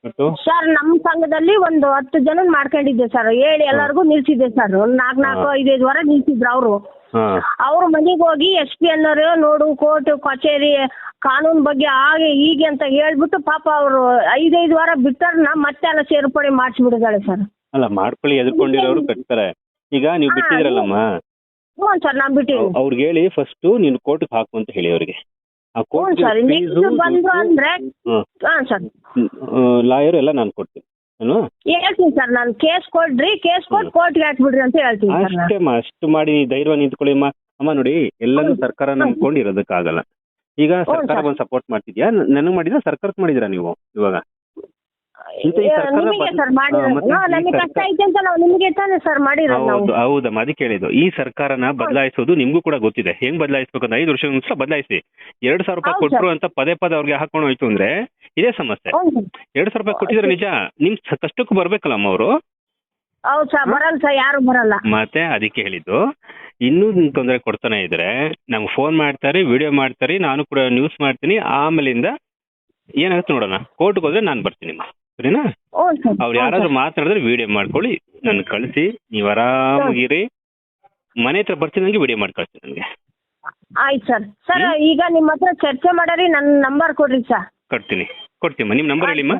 ಮತ್ತು? ಸರ್ ನಮ್ಮ ಸಂಘದಲ್ಲಿ ಒಂದು ಹತ್ತು ಜನ ಮಾಡ್ಕೊಂಡಿದ್ದೆ ಸರ್. ಹೇಳಿ ಎಲ್ಲರಿಗೂ ನಿಲ್ಸಿದ್ದೆ ಸರ್. ಒಂದ್ ನಾಲ್ಕು ನಾಲ್ಕು. ಐದೈದು ವಾರ ನಿಲ್ಸಿದ್ರು ಅವರು. ಹಾ. ಅವ್ರ ಮನೆಗೆ ಹೋಗಿ ಎಸ್ ಪಿ ಅನ್ನೋರು ನೋಡು ಕೋರ್ಟ್ ಕಚೇರಿ ಕಾನೂನು ಬಗ್ಗೆ ಹಾಗೆ ಹೀಗೆ ಅಂತ ಹೇಳ್ಬಿಟ್ಟು ಪಾಪ ಅವರು ಐದೈದು ವಾರ ಬಿಟ್ಟರ್ನ ಮತ್ತೆ ಎಲ್ಲ ಸೇರ್ಪಡೆ ಮಾಡಿಸ್ಬಿಟ್ಟಿದ್ದಾಳೆ ಸರ್. ಅಲ್ಲ ಮಾಡ್ಕೊಳ್ಳಿ ಎದ್ಕೊಂಡಿರೋರು ಕಟ್ತಾರೆ. ಈಗ ನೀವು ಬಿಟ್ಟಿದ್ರಲ್ಲಮ್ಮ? ಹ್ಞೂ ಸರ್ ನಾನು ಬಿಟ್ಟಿದ್ದೀನಿ. ಅವ್ರಿಗೆ ಹೇಳಿ ಫಸ್ಟ್ ನೀನು ಕೋರ್ಟ್ಗೆ ಹಾಕು ಅಂತ ಹೇಳಿ ಅವ್ರಿಗೆ. ಹ್ಞೂ ಕೋರ್ಟ್ ಸರ್ ನೆಕ್ಸ್ಟ್ ಬಂದ್ರು ಅಂದ್ರೆ ಹಾಂ. ಸರ್. ಲಾಯರ್ ಎಲ್ಲ ನಾನು ಕೊಡ್ತೀನಿ ಏನು? ಹೇಳ್ತೀನಿ ಸರ್ ನಾನು ಕೇಸ್ ಕೊಡ್ರಿ ಕೇಸ್ ಕೊಟ್ಟು ಕೋರ್ಟ್ಗೆ ಹಾಕ್ಬಿಡ್ರಿ ಅಂತ ಹೇಳ್ತೀನಿ ಸರ್ ನಾನು. ಅಷ್ಟೇ ಅಮ್ಮ ಅಷ್ಟು ಮಾಡಿ ಧೈರ್ಯ ನಿಂತ್ಕೊಳ್ಳಿ ಅಮ್ಮ ಅಮ್ಮ ನೋಡಿ ಎಲ್ಲಾನು ಸರ್ಕಾರ ನಂಬ್ಕೊಂಡು ಇರೋದಕ್ಕಾಗಲ್ಲ ಈಗ ಸರ್ಕಾರ ಸರ್. ಬಂದು ಸಪೋರ್ಟ್ ಮಾಡ್ತಿದ್ಯಾ? ನನಗೆ ಮಾಡಿದ್ರೆ? ಸರ್ಕಾರಕ್ಕೆ ಮಾಡಿದಿರಾ ನೀವು ಇವಾಗ? ಹೌದಮ್ಮ ಅದಕ್ಕೆ ಹೇಳಿದ್ದು ಈ ಸರ್ಕಾರನ ಬದಲಾಯಿಸೋದು ನಿಮ್ಗೂ ಕೂಡ ಗೊತ್ತಿದೆ. ಹೆಂಗ್ ಬದಲಾಯಿಸ್ಬೇಕು ಅಂತ? ಐದು ವರ್ಷ ಒಂದ್ಸಲ ಬದಲಾಯಿಸಿ. ಎರಡ್ ಸಾವಿರ ರೂಪಾಯಿ ಕೊಟ್ರು ಅಂತ ಪದೇ ಪದೇ ಅವ್ರಿಗೆ ಹಾಕೊಂಡು ಹೋಯ್ತು ಅಂದ್ರೆ ಇದೇ ಸಮಸ್ಯೆ. ಎರಡ್ ಸಾವಿರ ರೂಪಾಯಿ ಕೊಟ್ಟಿದ್ರೆ ನಿಜ ನಿಮ್ ಕಷ್ಟಕ್ಕೆ ಬರ್ಬೇಕಲ್ಲಮ್ಮ ಅವರು? ಮತ್ತೆ ಅದಕ್ಕೆ ಹೇಳಿದ್ದು ಇನ್ನೂ ತೊಂದರೆ ಕೊಡ್ತಾನೆ ಇದ್ರೆ ನಮ್ಗೆ ಫೋನ್ ಮಾಡ್ತಾರೆ ವಿಡಿಯೋ ಮಾಡ್ತಾರೆ ನಾನು ಕೂಡ ನ್ಯೂಸ್ ಮಾಡ್ತೀನಿ ಆಮೇಲಿಂದ ಏನಾಗುತ್ತೆ ನೋಡೋಣ. ಕೋರ್ಟ್ಗೆ ಹೋದ್ರೆ ನಾನು ಬರ್ತೀನಿಮ್ಮ ಸರಿನಾ? ಅವ್ರು ಯಾರಾದ್ರೂ ಮಾತಾಡಿದ್ರೆ ವಿಡಿಯೋ ಮಾಡ್ಕೊಳ್ಳಿ. ನನ್ ಕಳಿಸಿ. ನೀವ್ ಆರಾಮಾಗಿರಿ. ಮನೆ ಹತ್ರ ಬರ್ತೀನಿ ನಂಗೆ ವಿಡಿಯೋ ಮಾಡಿ ಕಳಿಸಿ ನನಗೆ ಆಯ್ತು ಸರ್. ಸರ್ ಈಗ ನಿಮ್ಮ ಹತ್ರ ಚರ್ಚೆ ಮಾಡರಿ ನನ್ನ ನಂಬರ್ ಕೊಡ್ರಿ ಸರ್. ಕೊಡ್ತೀನಿ. ಕೊಡ್ತೀಮ್ಮ. ನಿಮ್ ನಂಬರ್ ಹೇಳಿಮ್ಮ.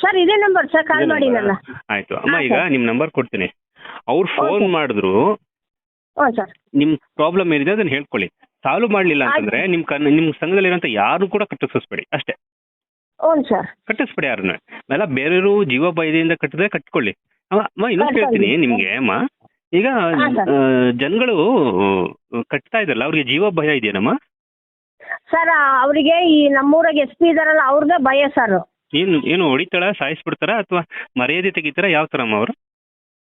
ಸರ್. ಇದೇ ನಂಬರ್ ಸರ್. ಕಾಲ್ ಮಾಡಿ ನನ್ನ ಆಯ್ತು. ಅಮ್ಮ ಈಗ. ನಿಮ್ ನಂಬರ್ ಕೊಡ್ತೀನಿ. ಅವ್ರು ಫೋನ್ ಮಾಡಿದ್ರು. ನಿಮ್ ಪ್ರಾಬ್ಲಮ್ ಏನಿದೆ ಅದನ್ನ ಹೇಳ್ಕೊಳ್ಳಿ. ಸಾಲ್ವ್ ಮಾಡ್ಲಿಲ್ಲ ಅಂತಂದ್ರೆ ನಿಮ್ ಕನ್ ನಿಮ್ ಸಂಘದಲ್ಲಿರೋಂಥ ಯಾರು ಕೂಡ ಕಟ್ಟಿಸ್ಬೇಡಿ ಅಷ್ಟೇ. ಹ್ಞೂ ಸರ್. ಕಟ್ಟಿಸ್ಬೇಡಿ ಯಾರನ್ನ. ಎಲ್ಲ ಬೇರೆಯವರು ಜೀವ ಭಯದಿಂದ ಕಟ್ಟಿದ್ರೆ ಕಟ್ಕೊಳ್ಳಿ. ಅಮ್ಮ ಅಮ್ಮ ಇನ್ನೊಂದು ಹೇಳ್ತೀನಿ ನಿಮ್ಗೆ ಅಮ್ಮ. ಈಗ. ಆ, ಜನಗಳು ಕಟ್ತಾ ಇದ್ರಲ್ಲ ಅವ್ರಿಗೆ ಜೀವ ಭಯ ಇದೆಯೇನಮ್ಮ? ಸರ್ ಅವರಿಗೆ ಈ ನಮ್ಮೂರಾಗ ಎಸ್ ಪಿ ಇದಾರಲ್ಲ ಅವ್ರದ್ದೇ ಭಯ ಸರ್. ಏನು ಏನು ಹೊಡಿತಾಳ ಸಾಯಿಸ್ಬಿಡ್ತಾರ ಅಥವಾ ಮರ್ಯಾದೆ ತೆಗಿತಾರ ಯಾವ ತರ ಅವರು?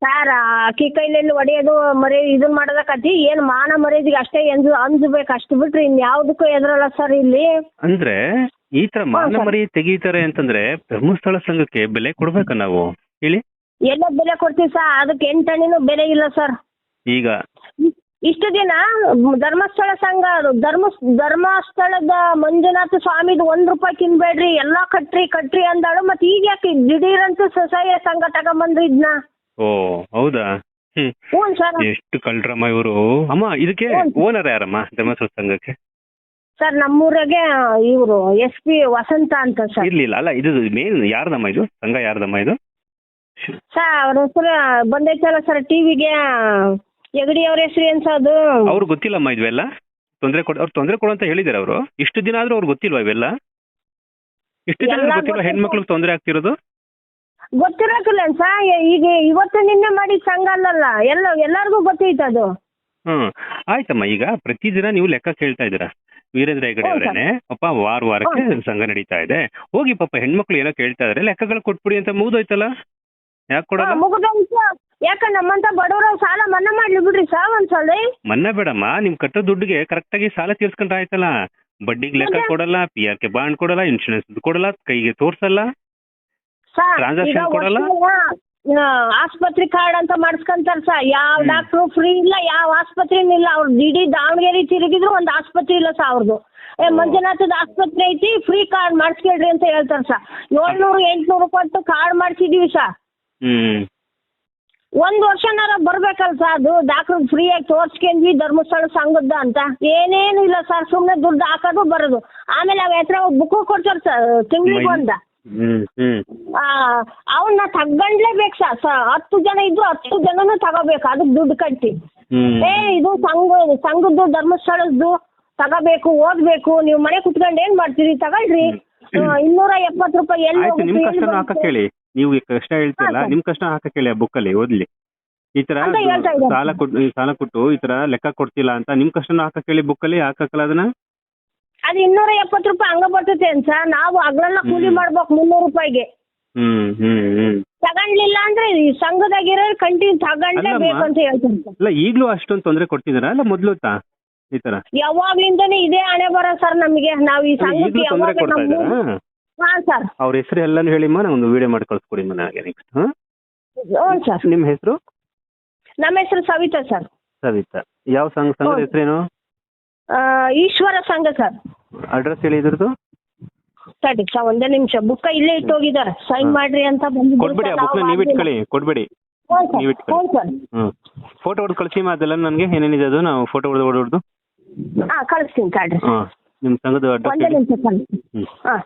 ಸರ್ ಅಕ್ಕಿ ಕೈಲೆಲ್ಲಿ ಹೊಡೆಯೋದು ಮರಿ ಇದನ್ನ ಮಾಡೋದಕ್ಕತಿ ಏನ್ ಮಾನ ಮರ್ಯಾದೆಗೆ ಅಷ್ಟೇ ಅಂಜು ಅಂಜಬೇಕು ಅಷ್ಟು ಬಿಟ್ರಿ ಇನ್ ಯಾವ್ದಕ್ಕೂ ಎದ್ರಲ್ಲ ಸರ್ ಇಲ್ಲಿ. ಅಂದ್ರೆ ಈ ತರ ಮಾನ. ಮರಿ ತೆಗೀತಾರೆ ಅಂತಂದ್ರೆ ಧರ್ಮಸ್ಥಳ ಸಂಘಕ್ಕೆ ಬೆಲೆ ಕೊಡ್ಬೇಕ ನಾವು? ಹೇಳಿ. ಎಲ್ಲ ಬೆಲೆ ಕೊಡ್ತೀವಿ ಸರ್ ಅದಕ್ಕೆ ಎಂಟಣಿನೂ ಬೆಲೆ ಇಲ್ಲ ಸರ್. ಈಗ? ಇಷ್ಟು ದಿನ ಧರ್ಮಸ್ಥಳ ಸಂಘ ಧರ್ಮ ಧರ್ಮಸ್ಥಳದ ಮಂಜುನಾಥ ಸ್ವಾಮಿದು ಒಂದ್ ರೂಪಾಯಿ ತಿನ್ಬೇಡ್ರಿ ಎಲ್ಲಾ ಕಟ್ರಿ ಕಟ್ರಿ ಅಂದಾಳು ಮತ್ತೆ ಈಗ ಯಾಕೆ ದಿಢೀರಂತ ಸ್ವಸಹಾಯ ಸಂಘ ತಗೊಂಬಂದ್ರಿ ಇದನ್ನ ಓ ಹೌದಾ? ಹ್ಮ್. ಎಷ್ಟು ಕಳ್ರಮ್ಮ ಇವರು. ಅಮ್ಮ ಇದಕ್ಕೆ. ಓನರ್ ಯಾರಮ್ಮ ಧರ್ಮಸ್ಥಳ ಸಂಘಕ್ಕೆ? ಸರ್ ನಮ್ಮೂರಾಗೆ ಇವರು ಎಸ್ ಪಿ ವಸಂತ ಅಂತ ಸರ್. ಇರ್ಲಿಲ್ಲ ಅಲ್ಲ ಇದು ಮೇನ್ ಯಾರ್ದಮ್ಮ ಇದು? ಸಂಘ ಯಾರ್ದಮ್ಮ ಇದು? ಸರ್ ಅವ್ರ ಹೆಸರು ಬಂದೈತಲ್ಲ ಸರ್ ಟಿವಿಗೆ ಯಗಡಿ ಅವ್ರ ಹೆಸರು ಏನ್ ಸರ್ ಅದು? ಅವ್ರು ಗೊತ್ತಿಲ್ಲಮ್ಮ ಇವೆಲ್ಲ ತೊಂದರೆ ಕೊಡ ಅವ್ರು ತೊಂದರೆ ಕೊಡು ಅಂತ ಹೇಳಿದಾರೆ ಅವರು. ಇಷ್ಟು ದಿನ ಆದ್ರೂ ಅವ್ರು ಗೊತ್ತಿಲ್ವಾ ಇವೆಲ್ಲ? ಇಷ್ಟು ದಿನ ಎಲ್ಲ ಗೊತ್ತಿದೆ. ಹೆಣ್ಮಕ್ಳಿಗೆ ತೊಂದರೆ ಆಗ್ತಿರೋದು? ಗೊತ್ತಿರಕಿಲ್ಲ ಸರ್ ಈಗ ಇವತ್ತು ನಿನ್ನೆ ಮಾಡಿದ ಸಂಘ ಅಲ್ಲಲ್ಲ ಎಲ್ಲ ಎಲ್ಲರಿಗೂ ಗೊತ್ತೈತೆ ಅದು. ಹ್ಮ್. ಆಯ್ತಮ್ಮ ಈಗ ಪ್ರತಿದಿನ ನೀವು ಲೆಕ್ಕ ಕೇಳ್ತಾ ಇದ್ದೀರಾ? ವೀರೇಂದ್ರ ಹೆಗಡೆ ಅವರೇನೆ ಪಾಪ ವಾರ ವಾರಕ್ಕೆ ಸಂಘ ನಡೀತಾ ಇದೆ. ಹೋಗಿ ಪಾಪ ಹೆಣ್ಮಕ್ಳು ಏನೋ ಕೇಳ್ತಾ ಇದಾರೆ. ಲೆಕ್ಕಗಳು ಕೊಟ್ಬಿಡಿ ಅಂತ ಮುಗ್ದೋಯ್ತಲ್ಲ? ಯಾಕೆ ಕೊಡಲ್ಲ ಮುಗಿದೋಯ್ತು. ಯಾಕ ನಮ್ಮಂತ ಬಡವರ ಸಾಲ ಮನ್ನಾ ಮಾಡ್ಲಿ ಬಿಡ್ರಿ ಸರ್ ಒಂದ್ಸಲ? ಮನ್ನಾ ಬೇಡಮ್ಮ. ನಿಮ್ ಕಟ್ಟೋ ದುಡ್ಡಿಗೆ ಕರೆಕ್ಟ್ ಆಗಿ ಸಾಲ ತೀರ್ಸ್ಕೊಂಡ್ರೆ ಆಯ್ತಲ್ಲ? ಬಡ್ಡಿಗೆ ಲೆಕ್ಕ ಕೊಡಲ್ಲ ಪಿ ಆರ್ ಕೆ ಬಾಂಡ್ ಕೊಡಲ್ಲ ಇನ್ಶೂರೆನ್ಸ್ ಕೊಡಲ್ಲ ಕೈಗೆ ತೋರ್ಸಲ್ಲ? ಸರ್ Transaction ಕೊಡಲ್ಲ? ಆಸ್ಪತ್ರೆ ಕಾರ್ಡ್ ಅಂತ ಮಾಡಿಸ್ಕೊಂತಾರ ಸರ್ ಯಾವ. ಡಾಕ್ಟ್ರು ಫ್ರೀ ಇಲ್ಲ ಯಾವ ಆಸ್ಪತ್ರೆನೂ ಇಲ್ಲ. ಅವ್ರು ಇಡೀ ದಾವಣಗೆರೆ ತಿರುಗಿದ್ರು ಒಂದು ಆಸ್ಪತ್ರೆ ಇಲ್ಲ ಸರ್ ಅವ್ರದ್ದು ಏ. ಮಂಜುನಾಥದ ಆಸ್ಪತ್ರೆ ಐತಿ ಫ್ರೀ ಕಾರ್ಡ್ ಮಾಡಿಸ್ಕೇಳ್ರಿ ಅಂತ ಹೇಳ್ತಾರ ಸರ್ ಏಳ್ನೂರು ಎಂಟ್ನೂರು ಕೊಟ್ಟು ಕಾರ್ಡ್ ಮಾಡಿಸಿದೀವಿ ಸರ್ ಹ್ಮ್. ಒಂದ್ ವರ್ಷನಾರ ಬರ್ಬೇಕಲ್ಲ ಸರ್ ಅದು. ಡಾಕ್ಟರ್ ಫ್ರೀಯಾಗಿ ತೋರ್ಸ್ಕೊಂಡ್ವಿ ಧರ್ಮಸ್ಥಳ ಸಂಘದ ಅಂತ. ಏನೇನು ಇಲ್ಲ ಸರ್ ಸುಮ್ಮನೆ ದುಡ್ಡು ಹಾಕೋದು ಬರೋದು. ಆಮೇಲೆ ಅವ್ರ ಹತ್ರ ಬುಕ್ಕು ಕೊಡ್ತಾರೆ ಸರ್ ತಿಂಗ್ಳಿಗೆ ಒಂದ. ಅವನ್ನ ತಗೊಂಡ್ಲೇಬೇಕು ಹತ್ತು ಜನ ಇದ್ರು ಹತ್ತು ಜನನು ತಗೋಬೇಕು ಅದಕ್ಕೆ ದುಡ್ಡು ಕಟ್ಟಿ. ಏ ಇದು ಸಂಘ ಸಂಘದ್ದು ಧರ್ಮಸ್ಥಳದ್ದು ತಗೋಬೇಕು ಓದ್ಬೇಕು ನೀವು ಮನೆ ಕುತ್ಕೊಂಡು ಏನ್ ಮಾಡ್ತೀರಿ ತಗೊಳ್ರಿ. ಇನ್ನೂರ ಎಪ್ಪತ್ತು ರೂಪಾಯಿ ಎಲ್ಲಿ ನಿಮ್ ಕಷ್ಟ ಹಾಕಕ್? ಹೇಳಿ. ನೀವು ಕಷ್ಟ ಹೇಳ್ತೀರಲ್ಲ. ನಿಮ್ ಕಷ್ಟ ಹಾಕ ಕೇಳಿ ಆ ಬುಕ್ ಅಲ್ಲಿ ಓದ್ಲಿ. ಈ ತರ ಸಾಲ ಕೊಟ್ಟು ಈ ಸಾಲ ಕೊಟ್ಟು ಈ ತರ ಲೆಕ್ಕ ಕೊಡ್ತಿಲ್ಲ ಅಂತ ನಿಮ್ ಕಷ್ಟನ ಹಾಕ ಕೇಳಿ ಬುಕ್ ಅಲ್ಲಿ ಹಾಕಕ್ಕಲ್ಲ ಅದನ್ನ? ಅದು ಇನ್ನೂರ ಎಪ್ಪತ್ತು ರೂಪಾಯಿ ಹಂಗ ಅಂತ ಸರ್ ನಾವು ಹಗಲೆಲ್ಲ ಕೂಲಿ. ಮಾಡ್ಬೇಕು ಮುನ್ನೂರು ರೂಪಾಯಿಗೆ. ಹ್ಮ್ ಹ್ಮ್ ಹ್ಮ್. ತಗೊಂಡ್ಲಿಲ್ಲ ಅಂದ್ರೆ ಈ ಸಂಘದಾಗಿರೋ ಕಂಟಿನ್ಯೂ ತಗೊಂಡೇ ಅಂತ ಹೇಳ್ತೀನಿ ಸರ್. ಅಲ್ಲ ಈಗ್ಲೂ ಅಷ್ಟೊಂದು ತೊಂದ್ರೆ ಕೊಡ್ತಿದಾರ? ಅಲ್ಲ ಮೊದ್ಲು ತಾ? ಈ ತರ? ಯಾವಾಗ್ಲಿಂದನೇ ಇದೇ ಹಣೆ ಬರ ಸರ್ ನಮಗೆ. ನಾವು ಈ ಸಂಘಕ್ಕೆ ಈಗ್ಲೂ ತೊಂದ್ರೆ ಯಾವಾಗ ಕೊಡ್ತಾ ನಮ್ಮ ಇದಾರಾ ಹಾ ಸರ್. ಅವ್ರ ಹೆಸರು ಎಲ್ಲಾನು ಹೇಳಿಮ್ಮ ನಾನು ಒಂದು ವಿಡಿಯೋ ಮಾಡಿ ಕಳ್ಸ್ಕೊಡಿ ನನಗೆ ನೆಕ್ಸ್ಟ್ ಹ್ಞೂ ಸರ್. ನಿಮ್ ಹೆಸರು? ನಮ್ಮ ಹೆಸರು ಸವಿತಾ ಸರ್. ಸವಿತಾ. ಯಾವ ಸಂಘ ಸಂಘದ ಹೆಸರೇನು? ಆ, ಈಶ್ವರ ಸಂಘ ಸರ್. ಅಡ್ರೆಸ್ ಹೇಳಿ ಇದ್ರದ್ದು? ಸರಿ ಸರ್ ಒಂದೇ ನಿಮಿಷ. ಬುಕ್ಕ ಇಲ್ಲೇ ಇಟ್ಟು ಹೋಗಿದ್ದಾರೆ. ಸೈನ್ ಮಾಡ್ರಿ ಅಂತ ಕೊಡ್ಬಿಡಿ ಕೊಡ್ಬೇಡಿ ಆ ಬುಕ್ನ ನಾವು ನೀವ್ ಇಟ್ಕೊಳ್ಳಿ ಕೊಡ್ಬೇಡಿ ಇಟ್ಕೊಳ್ಳಿ. ಹ್ಮ್. ಫೋಟೋ ಹೊಡೆದು ಕಳ್ಸಿ ಅದೆಲ್ಲ ನನಗೆ. ಏನೇನಿದೆ ಅದು ನಾವು ಫೋಟೋ ಹೊಡೆದು ಹೊಡೆದು. ಹಾ ಕಳಿಸ್ತೀನಿ ತಡ್ರಿ ಹಾ ನಿಮ್ಮ ಸಂಘದ ಅಡ್ರೆಸ್ ಒಂದೇ ಹೇಳಿ ನಿಮಿಷ ಕಳಿಸ್ತೀನಿ ಹ್ಮ್. ಹಾ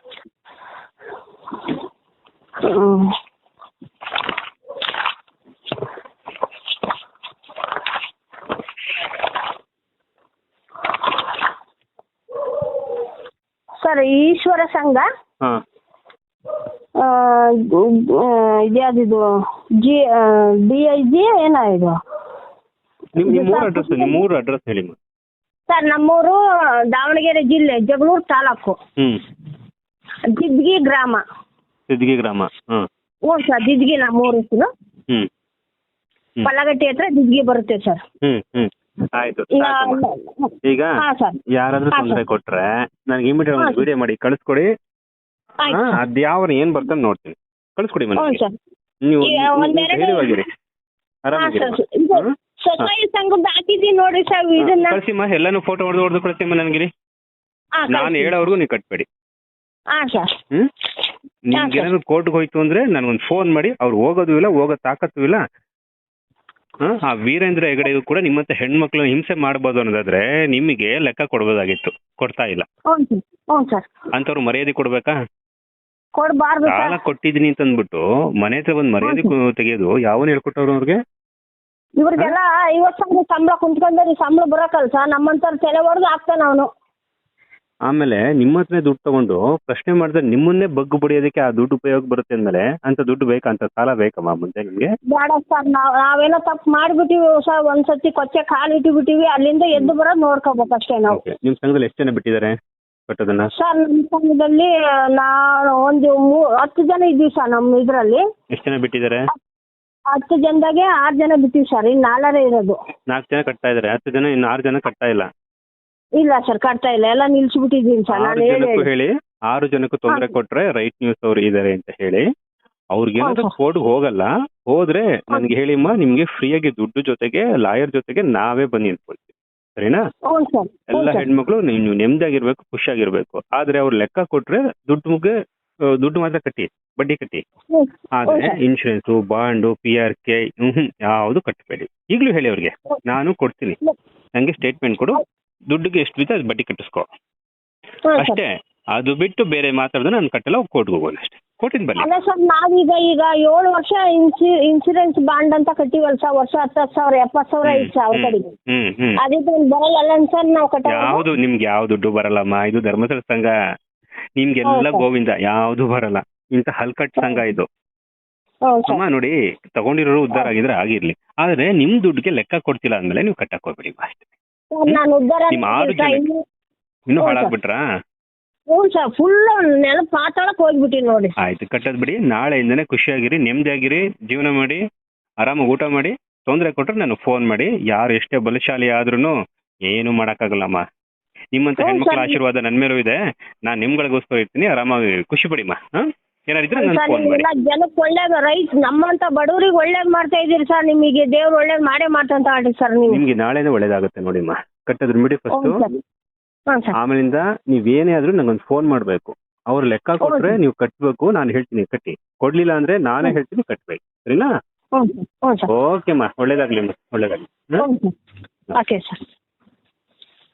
ಹ್ಮ್. ಸರ್ ಈಶ್ವರ ಸಂಘ? ಹಾ. ಆ, ಗು- ಆ, ಇದ್ಯಾವ್ದಿದು ಜಿ ಡಿ ಐ ಜಿ ಏನೋ ಇದು? ನಿಮ್ ನಿಮ್ ಅಡ್ರೆಸ್ ನಿಮ್ ಮೂರು ಅಡ್ರೆಸ್ ಹೇಳಿ. ಸರ್ ನಮ್ಮೂರು ದಾವಣಗೆರೆ ಜಿಲ್ಲೆ ಜಗಳೂರು ತಾಲೂಕು. ಹ್ಮ್. ದಿದ್ಗಿ ಗ್ರಾಮ. ಸಿದ್ಗಿ ಗ್ರಾಮ ಹ್ಮ್ ಹ್ಞೂ ಸರ್ ದಿದ್ಗಿ ನಮ್ಮೂರು ಹೆಸರು. ಹ್ಮ್. ಹ್ಮ್. ಪಲ್ಲಗಟ್ಟಿ ಹತ್ರ ದಿದ್ಗಿ ಬರುತ್ತೆ ಸರ್. ಹ್ಮ್ ಹ್ಮ್. ಆಯ್ತು ಈಗ ಯಾರಾದ್ರೂ ತೊಂದರೆ ಕೊಟ್ರೆ ನನಗೆ ಇಮಿಡಿಯೇಟ್ ಒಂದು ವಿಡಿಯೋ ಮಾಡಿ ಕಳಿಸ್ಕೊಡಿ. ಅದ್ಯಾವರ. ಅದ್ ಯಾವ ಏನ್ ಬರ್ತಾನೆ ನೋಡ್ತೀನಿ. ಕಳಿಸ್ಕೊಡಿ ಮನೆ ನೀವು ಧೈರ್ಯವಾಗಿರಿ ಸರ್ ಇದನ್ನ. ಕಳಿಸಿಮ್ಮ ಎಲ್ಲಾನು ಫೋಟೋ ಹೊಡೆದು ಹೊಡೆದು ಕಳಿಸಿಮ್ಮ ನನಗಿರಿ. ನಾನು ಹೇಳೋವರೆಗೂ ನೀವು ಕಟ್ಬೇಡಿ. ನಿಮ್ಗೆ. ಏನಾದ್ರು ಕೋರ್ಟ್ಗೆ ಹೋಯ್ತು ಅಂದ್ರೆ ನನಗೊಂದು ಫೋನ್ ಮಾಡಿ. ಅವ್ರು ಹೋಗೋದು ಇಲ್ಲ ಹೋಗೋ ತಾಕತ್ತು ಇಲ್ಲ. ಆ ವೀರೇಂದ್ರ ಹೆಗಡೆಗೂ ಕೂಡ ನಿಮ್ಮಂತ ಹೆಣ್ಮಕ್ಳು ಹಿಂಸೆ ಮಾಡಬಹುದು ಅನ್ನೋದಾದ್ರೆ ನಿಮಗೆ ಲೆಕ್ಕ ಕೊಡಬಹುದಾಗಿತ್ತು ಕೊಡ್ತಾ ಇಲ್ಲ. ಹ್ಞೂ ಸರ್ ಹ್ಞೂ ಸರ್. ಅಂತವ್ರು ಮರ್ಯಾದೆ ಕೊಡ್ಬೇಕಾ? ಕೊಡಬಾರ್ದು ಸಾಲ ಕೊಟ್ಟಿದೀನಿ ಕೊಟ್ಟಿದ್ದೀನಿ ಅಂತ ಅಂದ್ಬಿಟ್ಟು ಮನೆ ಹತ್ರ ಬಂದು ಮರ್ಯಾದೆ. ಕೊ- ತೆಗೆಯೋದು ಯಾವನ್ ಹೇಳ್ಕೊಟ್ಟವ್ರು ಅವ್ರಿಗೆ? ಇವ್ರಿಗೆಲ್ಲ ಐವತ್ ಸಾವಿರ ಸಂಬಳ ಕುಂತ್ಕೊಂಡ್ರಿ ಸಂಬಳ ಬರಕಲ್ಲ ಸರ್. ನಮ್ಮಂತವ್ರು ತಲೆ ಹೊಡೆದು ಹಾಕ್ತಾನ ಅವನು. ಆಮೇಲೆ ನಿಮ್ಮ ಹತ್ರನೇ ದುಡ್ಡು ತಗೊಂಡು ಪ್ರಶ್ನೆ ಮಾಡಿದ್ರೆ ನಿಮ್ಮನ್ನೇ ಬಗ್ಗು ಬಡಿಯೋದಕ್ಕೆ ಆ ದುಡ್ಡು ಉಪಯೋಗ ಬರುತ್ತೆ ಅಂದ್ಮೇಲೆ ಅಂತ ದುಡ್ಡು ಬೇಕಾ ಅಂತ ಸಾಲ ಬೇಕಮ್ಮ ಮುಂದೆ ನಿಮ್ಗೆ? ಬೇಡ ಸರ್ ನಾವ್ ನಾವೇನೋ ತಪ್ಪು ಮಾಡ್ಬಿಟ್ಟಿವಿ ಸರ್. ಒಂದ್ಸತಿ ಕೊಚ್ಚೆ ಕಾಲು ಇಟ್ಟುಬಿಟ್ಟಿವಿ. ಅಲ್ಲಿಂದ ಎದ್ದು ಬರೋ ನೋಡ್ಕೋಬೇಕು ಅಷ್ಟೇ ನಾವು. ಓಕೆ ನಿಮ್ ಸಂಘದಲ್ಲಿ ಎಷ್ಟು ಜನ ಬಿಟ್ಟಿದ್ದಾರೆ ಕಟ್ಟೋದನ್ನ ಸರ್ ನಮ್ಮ ಸಂಘದಲ್ಲಿ ನಾವು ಒಂದು ಮೂ ಹತ್ತು ಜನ ಇದ್ದೀವಿ ಸರ್ ನಮ್ಮ ಇದರಲ್ಲಿ. ಎಷ್ಟು ಜನ ಬಿಟ್ಟಿದ್ದಾರೆ? ಹತ್ತು ಜನದಾಗೆ ಆರು ಜನ ಬಿಟ್ಟಿವಿ ಸರ್. ಇನ್ನು ನಾಲ್ಕರೇ ಇರೋದು. ನಾಲ್ಕು ಜನ ಕಟ್ತಾ ಇದ್ದಾರೆ. ಹತ್ತು ಜನ ಇನ್ನು ಆರು ಜನ ಕಟ್ತಾ ಇಲ್ಲ. ಇಲ್ಲ ಸರ್ ಕಟ್ತಾ ಇಲ್ಲ. ಎಲ್ಲ ನಿಲ್ಸ್ಬಿಟ್ಟಿದ್ದೀನಿ ಸರ್. ಆರು ನಾನು ಜನಕ್ಕೂ ಹೇಳಿ ಹೇಳಿ ಆರು ಜನಕ್ಕೂ ತೊಂದರೆ ಹಾ. ಕೊಟ್ರೆ ರೈಟ್ ನ್ಯೂಸ್ ಅವ್ರು ಇದಾರೆ ಅಂತ ಹೇಳಿ. ಅವ್ರಿಗೇನಾದ್ರೂ ಹೌದು. ಕೋರ್ಟ್ ಹೋಗಲ್ಲ ಹೋದ್ರೆ ನನ್ಗೆ ಹೇಳಿಮ್ಮ ನಿಮ್ಗೆ ಫ್ರೀಯಾಗಿ ದುಡ್ಡು ಜೊತೆಗೆ ಲಾಯರ್ ಜೊತೆಗೆ ನಾವೇ ಬಂದು ನಿಂತ್ಕೊಳ್ತೀವಿ ಸರಿನಾ? ಹ್ಞೂ ಸರ್. ಹ್ಞೂ ಎಲ್ಲ ಸರ್. ಹೆಣ್ಮಕ್ಳು ನೀವು ನೆಮ್ಮದಿಯಾಗಿರ್ಬೇಕು ಖುಷಿಯಾಗಿರ್ಬೇಕು. ಆದ್ರೆ ಅವ್ರು ಲೆಕ್ಕ ಕೊಟ್ರೆ ದುಡ್ಡು ಮುಗ್ಗೆ ಆ, ದುಡ್ಡು ಮಾತ್ರ ಕಟ್ಟಿ ಬಡ್ಡಿ ಕಟ್ಟಿ. ಹ್ಞೂ ಆದ್ರೆ ಹೌದು. Insurance bond P R K ಯಾವುದು ಕಟ್ಟಬೇಡಿ. ಈಗ್ಲೂ ಹೇಳಿ ಅವ್ರಿಗೆ. ನಾನು ಕೊಡ್ತೀನಿ. ನಂಗೆ ಸ್ಟೇಟ್ಮೆಂಟ್ ಕೊಡು. ದುಡ್ಡಿಗೆ ಎಷ್ಟು ಬಿದ್ದ ಅದು ಬಡ್ಡಿ ಕಟ್ಟಿಸ್ಕೋ. ಸರ್. ಅಷ್ಟೇ. ಅದು ಬಿಟ್ಟು ಬೇರೆ ಮಾತಾಡಿದ್ರೆ ನಾನು ಕಟ್ಟಲ್ಲ ಕೋರ್ಟ್ಗೆ ಹೋಗೋಣ ಅಷ್ಟೇ. ಕೋರ್ಟಿಂದ ಬನ್ನಿ. ಅಲ್ಲ ಸರ್ ನಾವೀಗ ಈಗ ಏಳು ವರ್ಷ ಇನ್ಸಿ ಇನ್ಸೂರೆನ್ಸ್ ಬಾಂಡ್ ಅಂತ ಕಟ್ಟಿವಲ್ಲ ಸರ್ ವರ್ಷ ಹತ್ತು ಹತ್ತು ಸಾವಿರ ಎಪ್ಪತ್ತು ಸಾವಿರ ಐದು ಸಾವಿರ ಕಡೆಗೆ. ಹ್ಮ್ ಹ್ಮ್ ಅದಕ್ಕೆ ಬರಲ್ಲ ಸರ್ ನಾವು ಕಟ್ಟ ಯಾವ್ದು ನಿಮ್ಗೆ ಯಾವ ದುಡ್ಡು ಬರಲ್ಲಮ್ಮ ಇದು ಧರ್ಮಸ್ಥಳ ಸಂಘ ನಿಮ್ಗೆಲ್ಲ ಹೌದಾ? ಗೋವಿಂದ ಯಾವ್ದು ಬರಲ್ಲ. ಇಂತ ಹಲ್ಕಟ್ ಸಂಘ ಇದು. ಹ್ಞೂ ಸರ್. ಅಮ್ಮ ನೋಡಿ ತಗೊಂಡಿರೋರು ಉದ್ಧಾರ ಆಗಿದ್ರೆ ಆಗಿರ್ಲಿ. ಆದ್ರೆ ನಿಮ್ ದುಡ್ಡಿಗೆ ಲೆಕ್ಕ ಕೊಡ್ತಿಲ್ಲ ಅಂದ್ಮೇಲೆ ನೀವು ಕಟ್ಟಕ್ ಹೋಗ್ಬಿಡಿ ಅಷ್ಟೇ. ಸರ್ ನಾನು ಉದ್ಧಾರ ನಿಮ್ಮ ಆರು ಜನ- ಇನ್ನು- ಹಾಳಾಗ್ಬಿಟ್ರಾ? ಹ್ಞೂ ಸರ್ ಫುಲ್ ನೆಲ ಪಾತಾಳಕ್ಕೆ ಹೋಗ್ಬಿಟ್ಟಿನಿ ನೋಡಿ. ಆಯ್ತು ಕಟ್ಟದ್ ಬಿಡಿ. ನಾಳೆಯಿಂದನೇ ಖುಷಿಯಾಗಿರಿ ನೆಮ್ಮದಿಯಾಗಿರಿ ಜೀವನ ಮಾಡಿ ಆರಾಮಾಗಿ ಊಟ ಮಾಡಿ ತೊಂದರೆ ಕೊಟ್ರೆ ನಾನು ಫೋನ್ ಮಾಡಿ. ಯಾರು ಎಷ್ಟೇ ಬಲಶಾಲಿ ಆದ್ರೂ ಏನು ಮಾಡಕ್ಕಾಗಲ್ಲಮ್ಮ. ನಿಮ್ಮಂತ ಹೆಣ್ಮಕ್ಳ. ಆಶೀರ್ವಾದ ನನ್ನ ಮೇಲೂ ಇದೆ. ನಾನ್ ನಿಮ್ಗಳಿಗೋಸ್ಕರ ಇರ್ತೀನಿ ಆರಾಮಾಗಿ ಖುಷಿ ಪಡಿಮ್ಮ ಹಾ ಏನಾದ್ರು ನನಗೆ ಸರ್ ಫೋನ್ ಮಾಡಿ. ನೀವೆಲ್ಲ ಜನಕ್ಕೆ ಒಳ್ಳೇದು ರೈತ ನಮ್ಮಂತ ಬಡವರಿಗೆ ಒಳ್ಳೇದ್ ಮಾಡ್ತಾ ಇದೀರಿ ಸರ್ ನಿಮಗೆ ದೇವ್ರು ಒಳ್ಳೇದ್ ಮಾಡೇ ಮಾಡ್ತಂತ ಆಡ್ರಿ ಸರ್ ನೀವು. ನಿಮ್ಗೆ ನಾಳೆನೇ ಒಳ್ಳೇದಾಗುತ್ತೆ ನೋಡಿಮ್ಮ. ಕಟ್ಟದ್ರ ಮಿಡಿ ಫಸ್ಟ್ ಹ್ಞೂ ಸರ್. ಸರ್. ಆಮೇಲಿಂದ ನೀವೇನೇ ಆದ್ರೂ ನಂಗೊಂದು ಫೋನ್ ಮಾಡ್ಬೇಕು. ಅವ್ರ ಲೆಕ್ಕ ಕೊಟ್ರೆ ನೀವು ಕಟ್ಬೇಕು ನಾನು ಹೇಳ್ತೀನಿ ಕಟ್ಟಿ. ಕೊಡ್ಲಿಲ್ಲ ಅಂದ್ರೆ ನಾನೇ ಹೇಳ್ತೀನಿ ಕಟ್ಬೇಕು ಸರಿನಾ? Okay sir. ಹ್ಞೂ ಸರ್. ಓಕೆಮ್ಮ. ಒಳ್ಳೇದಾಗ್ಲಿ ಒಳ್ಳೇದಾಗ್ಲಿ. ಹಾ? ಹ್ಞೂ ಸರ್. Okay sir.